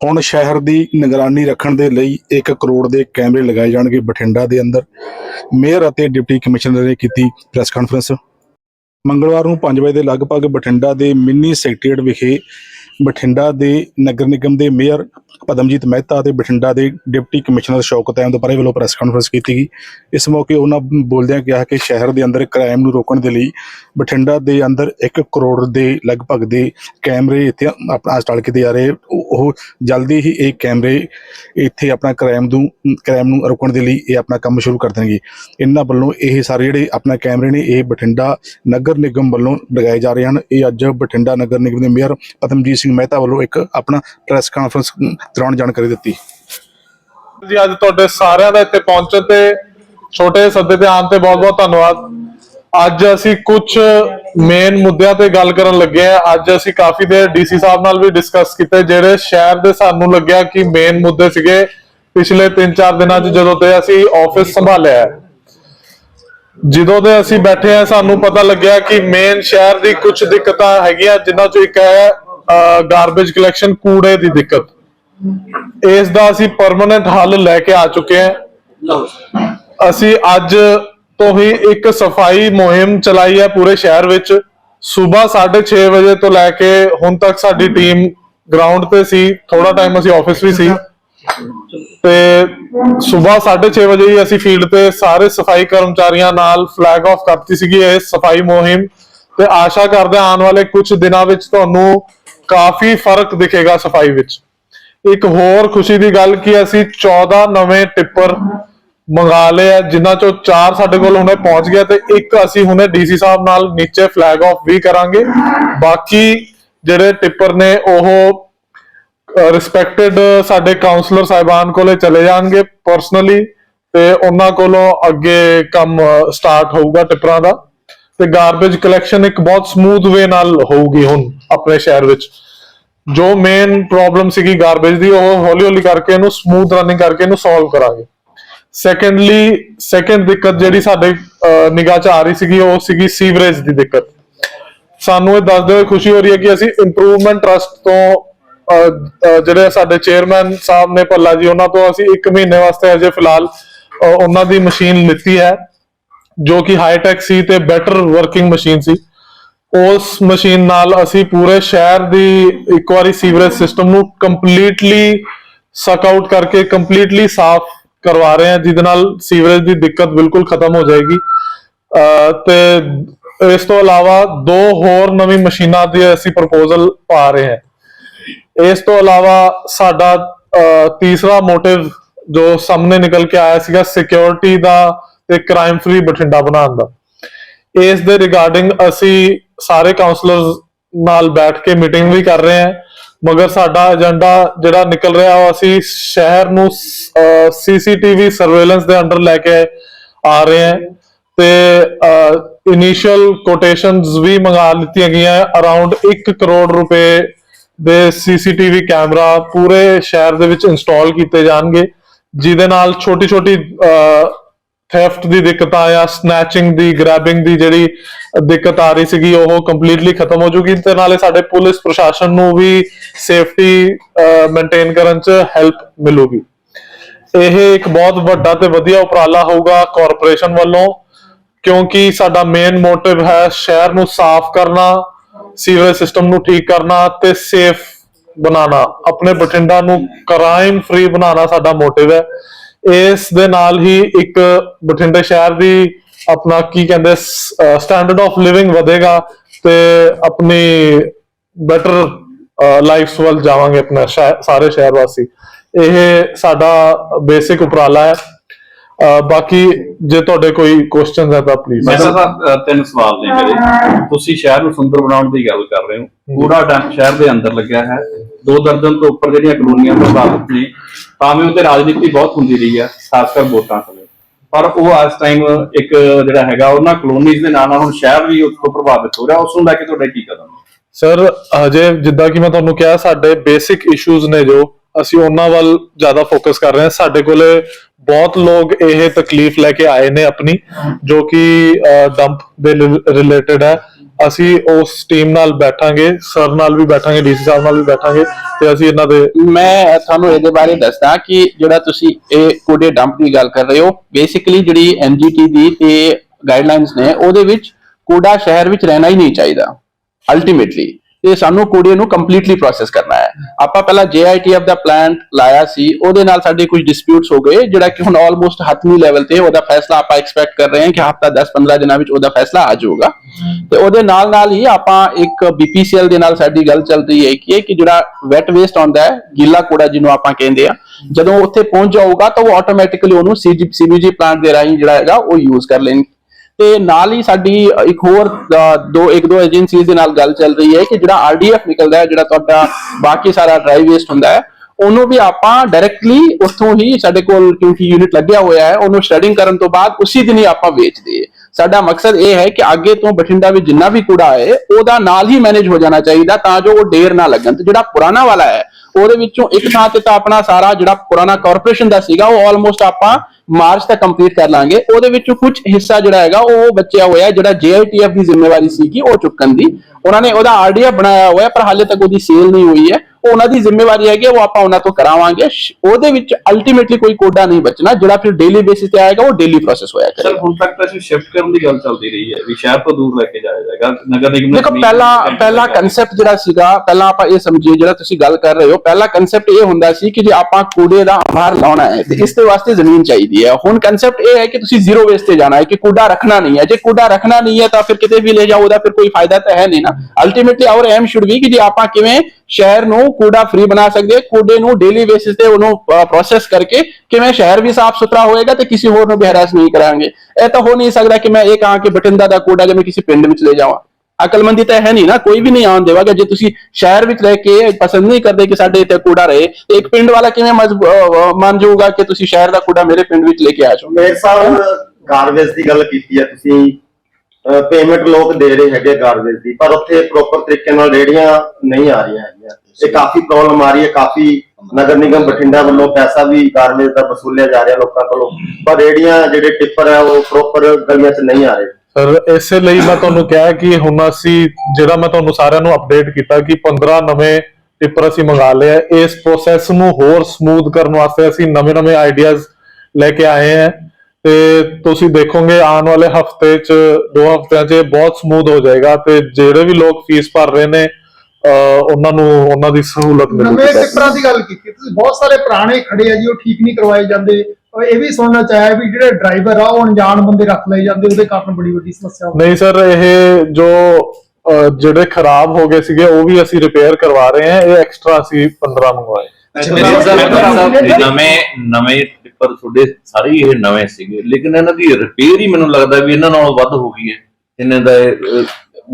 ਹੁਣ ਸ਼ਹਿਰ ਦੀ ਨਿਗਰਾਨੀ ਰੱਖਣ ਦੇ ਲਈ 1 ਕਰੋੜ ਦੇ ਕੈਮਰੇ ਲਗਾਏ ਜਾਣਗੇ ਬਠਿੰਡਾ ਦੇ ਅੰਦਰ। ਮੇਅਰ ਅਤੇ ਡਿਪਟੀ ਕਮਿਸ਼ਨਰ ਨੇ ਕੀਤੀ ਪ੍ਰੈਸ ਕਾਨਫਰੰਸ। ਮੰਗਲਵਾਰ ਨੂੰ 5 ਵਜੇ ਦੇ ਲਗਭਗ ਬਠਿੰਡਾ ਦੇ ਮਿੰਨੀ ਸੈਕਟਰੀਏਟ ਵਿਖੇ ਬਠਿੰਡਾ ਦੇ ਨਗਰ ਨਿਗਮ ਦੇ ਮੇਅਰ ਪਦਮਜੀਤ ਮਹਿਤਾ ਅਤੇ ਬਠਿੰਡਾ ਦੇ ਡਿਪਟੀ ਕਮਿਸ਼ਨਰ ਸ਼ੌਕਤ ਅਹਿਮਦ ਵੱਲੋਂ ਪ੍ਰੈਸ ਕਾਨਫਰੰਸ ਕੀਤੀ ਗਈ। ਇਸ ਮੌਕੇ ਉਹਨਾਂ ਬੋਲਦਿਆਂ ਕਿਹਾ ਕਿ ਸ਼ਹਿਰ ਦੇ ਅੰਦਰ ਕ੍ਰਾਈਮ ਨੂੰ ਰੋਕਣ ਦੇ ਲਈ ਬਠਿੰਡਾ ਦੇ ਅੰਦਰ 1 ਕਰੋੜ ਦੇ ਲਗਭਗ ਦੇ ਕੈਮਰੇ ਇੱਥੇ ਆਪਣਾ ਇੰਸਟਾਲ ਕੀਤੇ ਜਾ ਰਹੇ। ਉਹ ਉਹ ਜਲਦੀ ਹੀ ਇਹ ਕੈਮਰੇ ਇੱਥੇ ਆਪਣਾ ਕ੍ਰਾਈਮ ਨੂੰ ਕ੍ਰਾਈਮ ਨੂੰ ਰੋਕਣ ਦੇ ਲਈ ਇਹ ਆਪਣਾ ਕੰਮ ਸ਼ੁਰੂ ਕਰ ਦੇਣਗੇ। ਇਹਨਾਂ ਵੱਲੋਂ ਇਹ ਸਾਰੇ ਜਿਹੜੇ ਆਪਣਾ ਕੈਮਰੇ ਨੇ, ਇਹ ਬਠਿੰਡਾ ਨਗਰ ਨਿਗਮ ਵੱਲੋਂ ਲਗਾਏ ਜਾ ਰਹੇ ਹਨ। ਇਹ ਅੱਜ ਬਠਿੰਡਾ ਨਗਰ ਨਿਗਮ ਦੇ ਮੇਅਰ ਪਤਮਜੀਤ ਸਿੰਘ ਮਹਿਤਾ ਵੱਲੋਂ ਇੱਕ ਆਪਣਾ ਪ੍ਰੈਸ ਕਾਨਫਰੰਸ ਦੌਰਾਨ ਜਾਣਕਾਰੀ ਦਿੱਤੀ। ਜੀ, ਅੱਜ ਤੁਹਾਡੇ ਸਾਰਿਆਂ ਦਾ ਇੱਥੇ ਪਹੁੰਚਣ ਤੇ ਛੋਟੇ ਸੱਦੇ ਤੇ ਆਉਣ ਤੇ ਬਹੁਤ ਬਹੁਤ ਧੰਨਵਾਦ। ਅੱਜ ਅਸੀਂ ਕੁਝ ਮੇਨ ਮੁੱਦਿਆਂ ਤੇ ਗੱਲ ਕਰਨ ਲੱਗੇ ਆ ਅੱਜ ਅਸੀਂ ਕਾਫੀ ਦੇਰ ਡੀਸੀ ਸਾਹਿਬ ਨਾਲ ਵੀ ਡਿਸਕਸ ਕੀਤੇ, ਜਿਹੜੇ ਸ਼ਹਿਰ ਦੇ ਸਾਨੂੰ ਲੱਗਿਆ ਕਿ ਮੇਨ ਮੁੱਦੇ ਸੀਗੇ, ਪਿਛਲੇ 3-4 ਦਿਨਾਂ 'ਚ ਜਦੋਂ ਤੇ ਅਸੀਂ ਆਫਿਸ ਸੰਭਾਲਿਆ ਜਦੋਂ ਦੇ ਅਸੀਂ ਬੈਠੇ ਆ ਸਾਨੂੰ ਪਤਾ ਲੱਗਿਆ ਕਿ ਮੇਨ ਸ਼ਹਿਰ ਦੀ ਕੁਝ ਦਿੱਕਤਾਂ ਹੈਗੀਆਂ, ਜਿਨ੍ਹਾਂ ਚੋਂ ਇੱਕ ਹੈ ਗਾਰਬੇਜ ਕਲੈਕਸ਼ਨ ਕੂੜੇ ਦੀ ਦਿੱਕਤ। ਇਸ ਦਾ ਅਸੀਂ ਪਰਮਨੈਂਟ ਹੱਲ ਲੈ ਕੇ ਆ ਚੁੱਕੇ ਹਾਂ। ਅਸੀਂ ਅੱਜ ਤੋਂ ਹੀ ਇੱਕ ਸਫ਼ਾਈ ਮੁਹਿੰਮ ਚਲਾਈ ਹੈ ਪੂਰੇ ਸ਼ਹਿਰ ਵਿੱਚ। ਸਵੇਰ 6:30 ਵਜੇ ਤੋਂ ਲੈ ਕੇ ਹੁਣ ਤੱਕ ਸਾਡੀ ਟੀਮ ਗਰਾਊਂਡ ਤੇ ਸੀ। ਥੋੜਾ ਟਾਈਮ ਅਸੀਂ ਆਫਿਸ ਵੀ ਸੀ। ਤੇ ਸਵੇਰ 6:30 ਵਜੇ ਹੀ ਅਸੀਂ ਫੀਲਡ ਤੇ ਸਾਰੇ ਸਫ਼ਾਈ ਕਰਮਚਾਰੀਆਂ ਨਾਲ ਫਲੈਗ ਆਫ ਕਰਤੀ ਸੀਗੀ ਇਹ ਸਫ਼ਾਈ ਮੁਹਿੰਮ। ਤੇ ਆਸ਼ਾ ਕਰਦੇ ਆਉਣ ਵਾਲੇ ਕੁਝ ਦਿਨਾਂ ਵਿੱਚ ਤੁਹਾਨੂੰ ਕਾਫੀ ਫ਼ਰਕ ਦਿਖੇਗਾ ਸਫ਼ਾਈ ਵਿੱਚ। ਇੱਕ ਹੋਰ ਖੁਸ਼ੀ ਦੀ ਗੱਲ ਕਿ ਅਸੀਂ 14 ਨਵੇਂ ਟਿੱਪਰ ਮੰਗਾ ਲਏ ਆ ਜਿਨ੍ਹਾਂ ਚੋਂ 4 ਸਾਡੇ ਕੋਲ ਹੁਣੇ ਪਹੁੰਚ ਗਿਆ ਤੇ ਇੱਕ ਅਸੀਂ ਹੁਣੇ ਡੀਸੀ ਸਾਹਿਬ ਨਾਲ ਨੀਚੇ ਫਲੈਗ ਆਫ ਵੀ ਕਰਾਂਗੇ। ਬਾਕੀ ਜਿਹੜੇ ਟਿੱਪਰ ਨੇ, ਉਹ ਰਿਸਪੈਕਟਡ ਸਾਡੇ ਕਾਉਂਸਲਰ ਸਾਹਿਬਾਨ ਕੋਲੇ ਚਲੇ ਜਾਣਗੇ ਪਰਸਨਲੀ ਤੇ ਉਹਨਾਂ ਕੋਲੋਂ ਅੱਗੇ ਕੰਮ ਸਟਾਰਟ ਹੋਊਗਾ ਟਿੱਪਰਾਂ ਦਾ। ਤੇ ਗਾਰਬੇਜ ਕਲੈਕਸ਼ਨ ਇੱਕ ਬਹੁਤ ਸਮੂਥ ਵੇ ਨਾਲ ਹੋਊਗੀ ਹੁਣ ਆਪਣੇ ਸ਼ਹਿਰ ਵਿੱਚ। ਜੋ ਮੇਨ ਪ੍ਰੋਬਲਮ ਸੀਗੀ ਗਾਰਬੇਜ ਦੀ, ਉਹ ਹੌਲੀ ਹੌਲੀ ਕਰਕੇ ਇਹਨੂੰ ਸਮੂਥ ਰਨਿੰਗ ਕਰਕੇ ਇਹਨੂੰ ਸੋਲਵ ਕਰਾਂਗੇ। ਸੈਕੰਡਲੀ ਸੈਕੰਡ ਦਿੱਕਤ ਜਿਹੜੀ ਸਾਡੇ ਨਿਗਾਹ 'ਚ ਆ ਰਹੀ ਸੀਗੀ, ਉਹ ਸੀਗੀ ਸੀਵਰੇਜ ਦੀ ਦਿੱਕਤ। ਸਾਨੂੰ ਇਹ ਦੱਸਦੇ ਹੋਏ ਖੁਸ਼ੀ ਹੋ ਰਹੀ ਹੈ ਕਿ ਅਸੀਂ ਇੰਪਰੂਵਮੈਂਟ ਟਰਸਟ ਤੋਂ ਜਿਹੜੇ ਸਾਡੇ ਚੇਅਰਮੈਨ ਸਾਹਿਬ ਨੇ ਭੱਲਾ ਜੀ, ਉਹਨਾਂ ਤੋਂ ਅਸੀਂ 1 ਮਹੀਨੇ ਵਾਸਤੇ ਅਜੇ ਫਿਲਹਾਲ ਉਹਨਾਂ ਦੀ ਮਸ਼ੀਨ ਲਿੱਤੀ ਹੈ, ਜੋ ਕਿ ਹਾਈ ਟੈਕ ਸੀ ਤੇ ਬੈਟਰ ਵਰਕਿੰਗ ਮਸ਼ੀਨ ਸੀ। ਉਸ ਮਸ਼ੀਨ ਨਾਲ ਅਸੀਂ ਪੂਰੇ ਸ਼ਹਿਰ ਦੀ ਇੱਕ ਵਾਰੀ ਸੀਵਰੇਜ ਸਿਸਟਮ ਨੂੰ ਕੰਪਲੀਟਲੀ ਸਕ ਆਊਟ ਕਰਕੇ ਕੰਪਲੀਟਲੀ ਸਾਫ਼ ਕਰਵਾ ਰਹੇ ਹਾਂ, ਜਿਹਦੇ ਨਾਲ ਸੀਵਰੇਜ ਦੀ ਦਿੱਕਤ ਬਿਲਕੁਲ ਖਤਮ ਹੋ ਜਾਏਗੀ। ਅਹ ਤੇ ਇਸ ਤੋਂ ਇਲਾਵਾ ਦੋ ਹੋਰ ਨਵੀਂ ਮਸ਼ੀਨਾਂ ਦੀ ਅਸੀਂ ਪ੍ਰਪੋਜ਼ਲ ਪਾ ਰਹੇ ਹਾਂ। ਇਸ ਤੋਂ ਇਲਾਵਾ ਸਾਡਾ ਤੀਸਰਾ ਮੋਟਿਵ ਜੋ ਸਾਹਮਣੇ ਨਿਕਲ ਕੇ ਆਇਆ ਸੀਗਾ ਸਿਕਿਉਰਿਟੀ ਦਾ ਤੇ ਕ੍ਰਾਈਮ ਫ੍ਰੀ ਬਠਿੰਡਾ ਬਣਾਉਣ ਦਾ। ਇਸ ਦੇ ਰਿਗਾਰਡਿੰਗ ਅਸੀਂ ਸਾਰੇ ਕਾਉਂਸਲਰਸ ਨਾਲ ਬੈਠ ਕੇ ਮੀਟਿੰਗ ਵੀ ਕਰ ਰਹੇ ਹਾਂ ਮਗਰ ਸਾਡਾ ਏਜੰਡਾ ਜਿਹੜਾ ਨਿਕਲ ਰਿਹਾ, ਉਹ ਅਸੀਂ ਸ਼ਹਿਰ ਨੂੰ ਸੀਸੀਟੀਵੀ ਸਰਵੇਲੈਂਸ ਦੇ ਅੰਡਰ ਲੈ ਕੇ ਆ ਰਹੇ ਹਾਂ ਤੇ ਇਨੀਸ਼ੀਅਲ ਕੋਟੇਸ਼ਨਸ ਵੀ ਮੰਗਾ ਲਿੱਤੀਆਂ ਗਈਆਂ। ਅਰਾਊਂਡ 1 ਕਰੋੜ ਰੁਪਏ ਦੇ ਸੀਸੀਟੀਵੀ ਕੈਮਰਾ ਪੂਰੇ ਸ਼ਹਿਰ ਦੇ ਵਿੱਚ ਇੰਸਟਾਲ ਕੀਤੇ ਜਾਣਗੇ। ਜਿਹਦੇ ਨਾਲ ਛੋਟੀ ਛੋਟੀ ਥੈਫਟ ਦੀ ਦਿੱਕਤਾਂ ਜਾਂ ਸਨੈਚਿੰਗ ਦੀ ਗ੍ਰੈਬਿੰਗ ਦੀ ਜਿਹੜੀ ਦਿੱਕਤ ਆ ਰਹੀ ਸੀਗੀ, ਉਹ ਕੰਪਲੀਟਲੀ ਖਤਮ ਹੋ ਜੂਗੀ ਤੇ ਨਾਲੇ ਸਾਡੇ ਪੁਲਿਸ ਪ੍ਰਸ਼ਾਸਨ ਨੂੰ ਵੀ ਸੇਫਟੀ ਮੇਨਟੇਨ ਕਰਨ 'ਚ ਹੈਲਪ ਮਿਲੂਗੀ। ਇਹ ਇੱਕ ਬਹੁਤ ਵੱਡਾ ਤੇ ਵਧੀਆ ਉਪਰਾਲਾ ਹੋਊਗਾ ਕਾਰਪੋਰੇਸ਼ਨ ਵੱਲੋਂ, ਕਿਉਂਕਿ ਸਾਡਾ ਮੇਨ ਮੋਟਿਵ ਹੈ ਸ਼ਹਿਰ ਨੂੰ ਸਾਫ਼ ਕਰਨਾ ਸੀਵਰੇਜ ਸਿਸਟਮ ਨੂੰ ਠੀਕ ਕਰਨਾ ਤੇ ਸੇਫ ਬਣਾਉਣਾ। ਆਪਣੇ ਬਠਿੰਡਾ ਨੂੰ ਕ੍ਰਾਈਮ ਫ੍ਰੀ ਬਣਾਉਣਾ ਸਾਡਾ ਮੋਟਿਵ ਹੈ। ਇਸ ਦੇ ਨਾਲ ਹੀ ਇੱਕ ਬਠਿੰਡਾ ਸ਼ਹਿਰ ਦੀ ਆਪਣਾ ਕੀ ਕਹਿੰਦੇ ਸਟੈਂਡਰਡ ਆਫ ਲਿਵਿੰਗ ਵਧੇਗਾ ਤੇ ਆਪਣੀ ਬੈਟਰ ਲਾਈਫਸ ਵੱਲ ਜਾਵਾਂਗੇ ਆਪਣੇ ਸਾਰੇ ਸ਼ਹਿਰ ਵਾਸੀ। ਇਹ ਸਾਡਾ ਬੇਸਿਕ ਉਪਰਾਲਾ ਹੈ। ਬਾਕੀ ਜੇ ਤੁਹਾਡੇ ਕੋਈ ਕੁਐਸਚਨਸ ਹੈ ਤਾਂ ਪਲੀਜ਼ ਸਾਹਿਬ ਅ, ਤਿੰਨ ਸਵਾਲ ਨੇ ਮੇਰੇ। ਤੁਸੀਂ ਸ਼ਹਿਰ ਨੂੰ ਸੁੰਦਰ ਬਣਾਉਣ ਦੀ ਗੱਲ ਕਰ ਰਹੇ ਹੋ। ਪੂਰਾ ਸ਼ਹਿਰ ਦੇ ਅੰਦਰ ਲੱਗਿਆ ਹੈ। ਦੋ ਦਰਜਨ ਤੋਂ ਉੱਪਰ ਜਿਹੜੀਆਂ ਕਲੋਨੀਆਂ ਪ੍ਰਭਾਵਿਤ ਨੇ, ਭਾਵੇਂ ਉੱਤੇ ਰਾਜਨੀਤੀ ਬਹੁਤ ਹੁੰਦੀ ਰਹੀ ਹੈ ਖਾਸ ਕਰ ਵੋਟਾਂ ਸਮੇਂ। ਪਰ ਉਹ ਇਸ ਟਾਈਮ ਇੱਕ ਜਿਹੜਾ ਹੈਗਾ, ਉਹਨਾਂ ਕਲੋਨੀਜ਼ ਦੇ ਨਾਲ ਨਾਲ ਹੁਣ ਸ਼ਹਿਰ ਵੀ ਉਸ ਤੋਂ ਪ੍ਰਭਾਵਿਤ ਹੋ ਰਿਹਾ। ਉਸ ਨੂੰ ਲੈ ਕੇ ਤੁਹਾਡੇ ਕੀ ਕਦਮ ਸਰ ਹਜੇ ਜਿੱਦਾਂ ਕਿ ਮੈਂ ਤੁਹਾਨੂੰ ਕਿਹਾ, ਸਾਡੇ ਬੇਸਿਕ ਇਸ਼ੂਜ਼ ਨੇ ਜੋ, ਅਸੀਂ ਉਹਨਾਂ ਵੱਲ ਜ਼ਿਆਦਾ ਫੋਕਸ ਕਰ ਰਹੇ ਹਾਂ। ਸਾਡੇ ਕੋਲੇ ਬਹੁਤ ਲੋਕ ਇਹ ਤਕਲੀਫ ਲੈ ਕੇ ਆਏ ਨੇ ਆਪਣੀ, ਜੋ ਕਿ ਡੰਪ ਦੇ ਰਿਲੇਟਡ ਹੈ। ਅਸੀਂ ਉਸ ਟੀਮ ਨਾਲ ਬੈਠਾਂਗੇ ਸਰ ਨਾਲ ਵੀ ਬੈਠਾਂਗੇ ਡੀਸੀ ਸਾਹਿਬ ਨਾਲ ਵੀ ਬੈਠਾਂਗੇ ਤੇ ਅਸੀਂ ਇਹਨਾਂ ਦੇ ਮੈਂ ਤੁਹਾਨੂੰ ਇਹਦੇ ਬਾਰੇ ਦੱਸਦਾ ਕਿ ਜਿਹੜਾ ਤੁਸੀਂ ਇਹ ਕੂੜੇ ਡੰਪ ਦੀ ਗੱਲ ਕਰ ਰਹੇ ਹੋ ਬੇਸਿਕਲੀ ਜਿਹੜੀ ਐਨਜੀਟੀ ਦੀ ਤੇ ਗਾਈਡਲਾਈਨਸ ਨੇ, ਉਹਦੇ ਵਿੱਚ ਕੂੜਾ ਸ਼ਹਿਰ ਵਿੱਚ ਰਹਿਣਾ ਹੀ ਨਹੀਂ ਚਾਹੀਦਾ ਅਲਟੀਮੇਟਲੀ ਤੇ ਸਾਨੂੰ ਕੂੜੇ ਨੂੰ ਕੰਪਲੀਟਲੀ ਪ੍ਰੋਸੈਸ ਕਰਨਾ ਹੈ। ਆਪਾਂ ਪਹਿਲਾਂ JITF ਦਾ ਪਲਾਂਟ ਲਾਇਆ ਸੀ, ਉਹਦੇ ਨਾਲ ਸਾਡੇ ਕੁਝ ਡਿਸਪਿਊਟਸ ਹੋ ਗਏ, ਜਿਹੜਾ ਕਿ ਹੁਣ ਆਲਮੋਸਟ ਹੱਥਵੀਂ ਲੈਵਲ ਤੇ ਉਹਦਾ ਫੈਸਲਾ ਆਪਾਂ ਐਕਸਪੈਕਟ ਕਰ ਰਹੇ ਹਾਂ ਕਿ ਹਫਤਾ 10-15 ਦਿਨਾਂ ਵਿੱਚ ਉਹਦਾ ਫੈਸਲਾ ਆ ਜਾਊਗਾ। ਤੇ ਉਹਦੇ ਨਾਲ ਨਾਲ ਹੀ ਆਪਾਂ ਇੱਕ BPCL ਦੇ ਨਾਲ ਸਾਡੀ ਗੱਲ ਚੱਲ ਰਹੀ ਹੈ ਕਿ ਕਿ ਜਿਹੜਾ ਵੈਟ ਵੇਸਟ ਆਉਂਦਾ ਹੈ, ਗਿੱਲਾ ਕੂੜਾ ਜਿਹਨੂੰ ਆਪਾਂ ਕਹਿੰਦੇ ਆ ਜਦੋਂ ਉੱਥੇ ਪਹੁੰਚ ਜਾਊਗਾ ਤਾਂ ਉਹ ਆਟੋਮੈਟਿਕਲੀ ਉਹਨੂੰ CBG ਪਲਾਂਟ ਦੇ ਰਾਹੀਂ ਜਿਹੜਾ ਹੈਗਾ ਉਹ ਯੂਜ਼ ਕਰ ਲੈਣ ਤੇ ਨਾਲ ਹੀ ਸਾਡੀ ਇੱਕ ਹੋਰ ਦੋ, ਇੱਕ, ਦੋ ਏਜੰਸੀਜ਼ ਦੇ ਨਾਲ ਗੱਲ ਚੱਲ ਰਹੀ ਹੈ ਕਿ ਜਿਹੜਾ ਆਰਡੀਐਫ ਨਿਕਲਦਾ ਹੈ, ਜਿਹੜਾ ਤੁਹਾਡਾ ਬਾਕੀ ਸਾਰਾ ਡਰਾਈ ਵੇਸਟ ਹੁੰਦਾ ਹੈ, ਉਹਨੂੰ ਵੀ ਆਪਾਂ ਡਾਇਰੈਕਟਲੀ ਉੱਥੋਂ ਹੀ ਸਾਡੇ ਕੋਲ ਕਿਉਂਕਿ ਯੂਨਿਟ ਲੱਗਿਆ ਹੋਇਆ ਹੈ, ਉਹਨੂੰ ਸ਼੍ਰੈਡਿੰਗ ਕਰਨ ਤੋਂ ਬਾਅਦ ਉਸੇ ਦਿਨ ਹੀ ਆਪਾਂ ਵੇਚਦੇ ਦਈਏ ਸਾਡਾ ਮਕਸਦ ਇਹ ਹੈ ਕਿ ਅੱਗੇ ਤੋਂ ਬਠਿੰਡਾ ਵਿੱਚ ਜਿੰਨਾ ਵੀ ਕੂੜਾ ਹੈ ਉਹਦਾ ਨਾਲ ਹੀ ਮੈਨੇਜ ਹੋ ਜਾਣਾ ਚਾਹੀਦਾ ਤਾਂ ਜੋ ਉਹ ਢੇਰ ਨਾ ਲੱਗਣ। ਤੇ ਜਿਹੜਾ ਪੁਰਾਣਾ ਵਾਲਾ ਹੈ ਉਹਦੇ ਵਿੱਚੋਂ ਇੱਕ ਥਾਂ ਤੇ ਤਾਂ ਆਪਣਾ ਸਾਰਾ ਜਿਹੜਾ ਪੁਰਾਣਾ ਕਾਰਪੋਰੇਸ਼ਨ ਦਾ ਸੀਗਾ ਉਹ ਆਲਮੋਸਟ ਆਪਾਂ ਮਾਰਚ ਤੱਕ ਕੰਪਲੀਟ ਕਰ ਲਾਂਗੇ। ਉਹਦੇ ਵਿੱਚੋਂ ਕੁਝ ਹਿੱਸਾ ਜਿਹੜਾ ਹੈਗਾ ਉਹ ਬਚਿਆ ਹੋਇਆ ਹੈ, ਜਿਹੜਾ JITF ਦੀ ਜ਼ਿੰਮੇਵਾਰੀ ਸੀਗੀ ਉਹ ਚੁੱਕਣ ਦੀ। ਉਹਨਾਂ ਨੇ ਉਹਦਾ ਆਰਡੀਐਫ ਬਣਾਇਆ ਹੋਇਆ ਪਰ ਹਾਲੇ ਤੱਕ ਉਹਦੀ ਸੇਲ ਨਹੀਂ ਹੋਈ ਹੈ। ਉਹਨਾਂ ਦੀ ਜ਼ਿੰਮੇਵਾਰੀ ਹੈਗੀ ਉਹ ਆਪਾਂ ਉਹਨਾਂ ਤੋਂ ਕਰਾਵਾਂਗੇ। ਉਹਦੇ ਵਿੱਚ ਅਲਟੀਮੇਟਲੀ ਕੋਈ ਕੋਡਾ ਨਹੀਂ ਬਚਣਾ ਜਿਹੜਾ ਫਿਰ ਡੇਲੀ ਬੇਸਿਸ ਤੇ ਆਏਗਾ ਉਹ ਡੇਲੀ ਪ੍ਰੋਸੈਸ ਹੋਇਆ ਸਰ ਕਰੇਗਾ। ਹੁਣ ਤੱਕ ਤਾਂ ਅਸੀਂ ਸ਼ਿਫਟ ਕਰਨ ਦੀ ਗੱਲ ਚੱਲਦੀ ਰਹੀ ਹੈ ਵੀ ਸ਼ਹਿਰ ਤੋਂ ਦੂਰ ਲੈ ਕੇ ਜਾਇਆ ਜਾਏਗਾ। ਨਗਰ ਨਿਗਮ ਦੇਖੋ ਪਹਿਲਾ ਪਹਿਲਾ। ਕਨਸੈਪਟ ਜਿਹੜਾ ਸੀਗਾ ਪਹਿਲਾਂ ਆਪਾਂ ਇਹ ਸਮਝੀਏ ਜਿਹੜਾ ਤੁਸੀਂ ਗੱਲ ਕਰ ਰਹੇ ਹੋ ਪਹਿਲਾ ਕਨਸੈਪਟ ਇਹ ਹੁੰਦਾ ਸੀ ਕਿ ਜੇ ਆਪਾਂ ਕੂੜੇ ਦਾ ਬਾਹਰ ਲਾਉਣਾ ਹੈ ਤੇ ਇਸ ਦੇ ਵਾਸਤੇ ਜ਼ਮੀਨ ਚਾਹੀਦੀ ਹੈ। ਹੁਣ ਕਨਸੈਪਟ ਇਹ ਹੈ ਕਿ ਤੁਸੀਂ ਜ਼ੀਰੋ ਵੇਸਟ ਤੇ ਜਾਣਾ ਹੈ ਕਿ ਕੂੜਾ ਰੱਖਣਾ ਨਹੀਂ ਹੈ। ਜੇ ਕੂੜਾ ਰੱਖਣਾ ਨਹੀਂ ਹੈ ਤਾਂ ਫਿਰ ਕਿਤੇ ਵੀ ਲੈ ਜਾਓ ਉਹਦਾ ਫਿਰ ਕੋਈ ਫਾਇਦਾ ਤਾਂ ਹੈ ਨਹੀਂ ਨਾ। Ultimately our aim should be ਕਿ ਜੇ ਆਪਾਂ ਕਿਵੇਂ ਸ਼ਹਿਰ ਨੂੰ ਕੂੜਾ ਫ੍ਰੀ ਬਣਾ ਸਕਦੇ ਹਾਂ, ਕੂੜੇ ਨੂੰ ਡੇਲੀ ਬੇਸਿਸ ਤੇ ਉਹਨੂੰ ਪ੍ਰੋਸੈਸ ਕਰਕੇ ਕਿਵੇਂ ਸ਼ਹਿਰ ਵੀ ਸਾਫ਼ ਸੁਥਰਾ ਹੋਏਗਾ ਤੇ ਕਿਸੇ ਹੋਰ ਨੂੰ ਵੀ ਹਰਾਸ ਨਹੀਂ ਕਰਾਂਗੇ। ਇਹ ਤਾਂ ਹੋ ਨਹੀਂ ਸਕਦਾ ਕਿ ਮੈਂ ਇਹ ਕਹਾਂ ਕਿ ਬਠਿੰਡਾ ਦਾ ਕੂੜਾ ਜੇ ਮੈਂ ਕਿਸੇ ਪਿੰਡ ਵਿੱਚ ਲੈ ਜਾਵਾਂ। ਅਕਲਮੰਦੀ ਤਾਂ ਹੈ ਨਹੀਂ ਨਾ ਕੋਈ ਵੀ ਨਹੀਂ ਆਉਣ ਦੇਵਾਗਾ। ਜੇ ਤੁਸੀਂ ਸ਼ਹਿਰ ਵਿੱਚ ਰਹਿ ਕੇ ਪਸੰਦ ਨਹੀਂ ਕਰਦੇ ਕਿ ਸਾਡੇ ਇੱਥੇ ਕੂੜਾ ਰਹੇ ਤੇ ਇੱਕ ਪਿੰਡ ਵਾਲਾ ਕਿਵੇਂ ਮਜਬ- ਅਹ, ਮੰਨ ਜਾਊਗਾ ਕਿ ਤੁਸੀਂ ਸ਼ਹਿਰ ਦਾ ਕੂੜਾ ਮੇਰੇ ਪਿੰਡ ਵਿੱਚ ਲੈ ਕੇ ਆ ਜਾਓ। ਮੇਰ ਸਾਹਿਬ ਗਾਰਬੇਜ ਦੀ ਗੱਲ ਕੀਤੀ ਹੈ ਤੁਸੀਂ। ਪੇਮੈਂਟ ਲੋਕ ਦੇ ਰਹੇ ਹੈਗੇ ਗਾਰਬੇਜ ਦੀ ਪਰ ਉੱਥੇ ਪ੍ਰੋਪਰ ਤਰੀਕੇ ਨਾਲ ਰੇੜੀਆਂ ਨਹੀਂ ਆ ਰਹੀਆਂ ਹੈਗੀਆਂ। ਇਹ ਕਾਫੀ ਪ੍ਰੋਬਲਮ ਆ ਰਹੀ ਹੈ, ਕਾਫੀ ਨਗਰ ਨਿਗਮ ਬਠਿੰਡਾ ਵੱਲੋਂ ਪੈਸਾ ਵੀ ਗਾਰਬੇਜ ਦਾ ਵਸੂਲਿਆ ਜਾ ਰਿਹਾ ਲੋਕਾਂ ਕੋਲੋਂ। ਪਰ ਰੇੜੀਆਂ ਜਿਹੜੇ ਟਿੱਪਰ ਹੈ ਉਹ ਪ੍ਰੋਪਰ ਗਲੀਆਂ 'ਚ ਨਹੀਂ ਆ ਰਹੇ। ਸਰ, ਇਸੇ ਲਈ ਮੈਂ ਤੁਹਾਨੂੰ ਕਿਹਾ ਕਿ ਹੁਣ ਅਸੀਂ, ਜਿਹੜਾ ਮੈਂ ਤੁਹਾਨੂੰ ਸਾਰਿਆਂ ਨੂੰ ਅਪਡੇਟ ਕੀਤਾ ਕਿ 15 ਨਵੇਂ ਟਿੱਪਰ ਅਸੀਂ ਮੰਗਾ ਲਏ ਆ, ਇਸ ਪ੍ਰੋਸੈਸ ਨੂੰ ਹੋਰ ਸਮੂਥ ਕਰਨ ਵਾਸਤੇ ਅਸੀਂ ਨਵੇਂ-ਨਵੇਂ ਆਈਡੀਆਜ਼ ਲੈ ਕੇ ਆਏ ਹਾਂ ਤੇ ਤੁਸੀਂ ਦੇਖੋਗੇ ਆਉਣ ਵਾਲੇ ਹਫ਼ਤੇ 'ਚ ਦੋ ਹਫਤਿਆਂ 'ਚ ਇਹ ਬਹੁਤ ਸਮੂਥ ਹੋ ਜਾਏਗਾ ਤੇ ਜਿਹੜੇ ਵੀ ਲੋਕ ਫੀਸ ਭਰ ਰਹੇ ਨੇ ਉਹਨਾਂ ਨੂੰ ਉਹਨਾਂ ਦੀ ਸਹੂਲਤ ਨਵੇਂ ਮਿਲੇਗੀ। ਟਿੱਪਰਾਂ ਦੀ ਗੱਲ ਕੀਤੀ ਤੁਸੀਂ ਬਹੁਤ ਸਾਰੇ ਪੁਰਾਣੇ ਖੜੇ ਆ ਜੀ ਉਹ ਠੀਕ ਨਹੀਂ ਕਰਵਾਏ ਜਾਂਦੇ। ਇਹ ਵੀ ਸੁਣਨਾ ਚਾਹਿਆ ਵੀ ਜਿਹੜੇ ਡਰਾਈਵਰ ਆ ਉਹ ਅਣਜਾਣ ਬੰਦੇ ਰੱਖ ਲਏ ਜਾਂਦੇ ਉਹਦੇ ਕਾਰਨ ਬੜੀ ਵੱਡੀ ਸਮੱਸਿਆ ਹੁੰਦੀ ਨਹੀਂ ਸਰ ਇਹ ਜੋ ਜਿਹੜੇ ਖਰਾਬ ਹੋ ਗਏ ਸੀਗੇ ਉਹ ਵੀ ਅਸੀਂ ਰਿਪੇਅਰ ਕਰਵਾ ਰਹੇ ਹਾਂ ਇਹ ਐਕਸਟਰਾ ਅਸੀਂ 15 ਮੰਗਵਾਏ। ਨਵੇਂ ਨਵੇਂ ਟਿੱਪਰ ਤੁਹਾਡੇ ਸਾਰੇ ਇਹ ਨਵੇਂ ਸੀਗੇ। ਲੇਕਿਨ ਇਹਨਾਂ ਦੀ ਰਿਪੇਅਰ ਹੀ ਮੈਨੂੰ ਲੱਗਦਾ ਵੀ ਇਹਨਾਂ ਨਾਲੋਂ ਵੱਧ ਹੋ ਗਈ ਹੈ। ਇਹਨਾਂ ਦਾ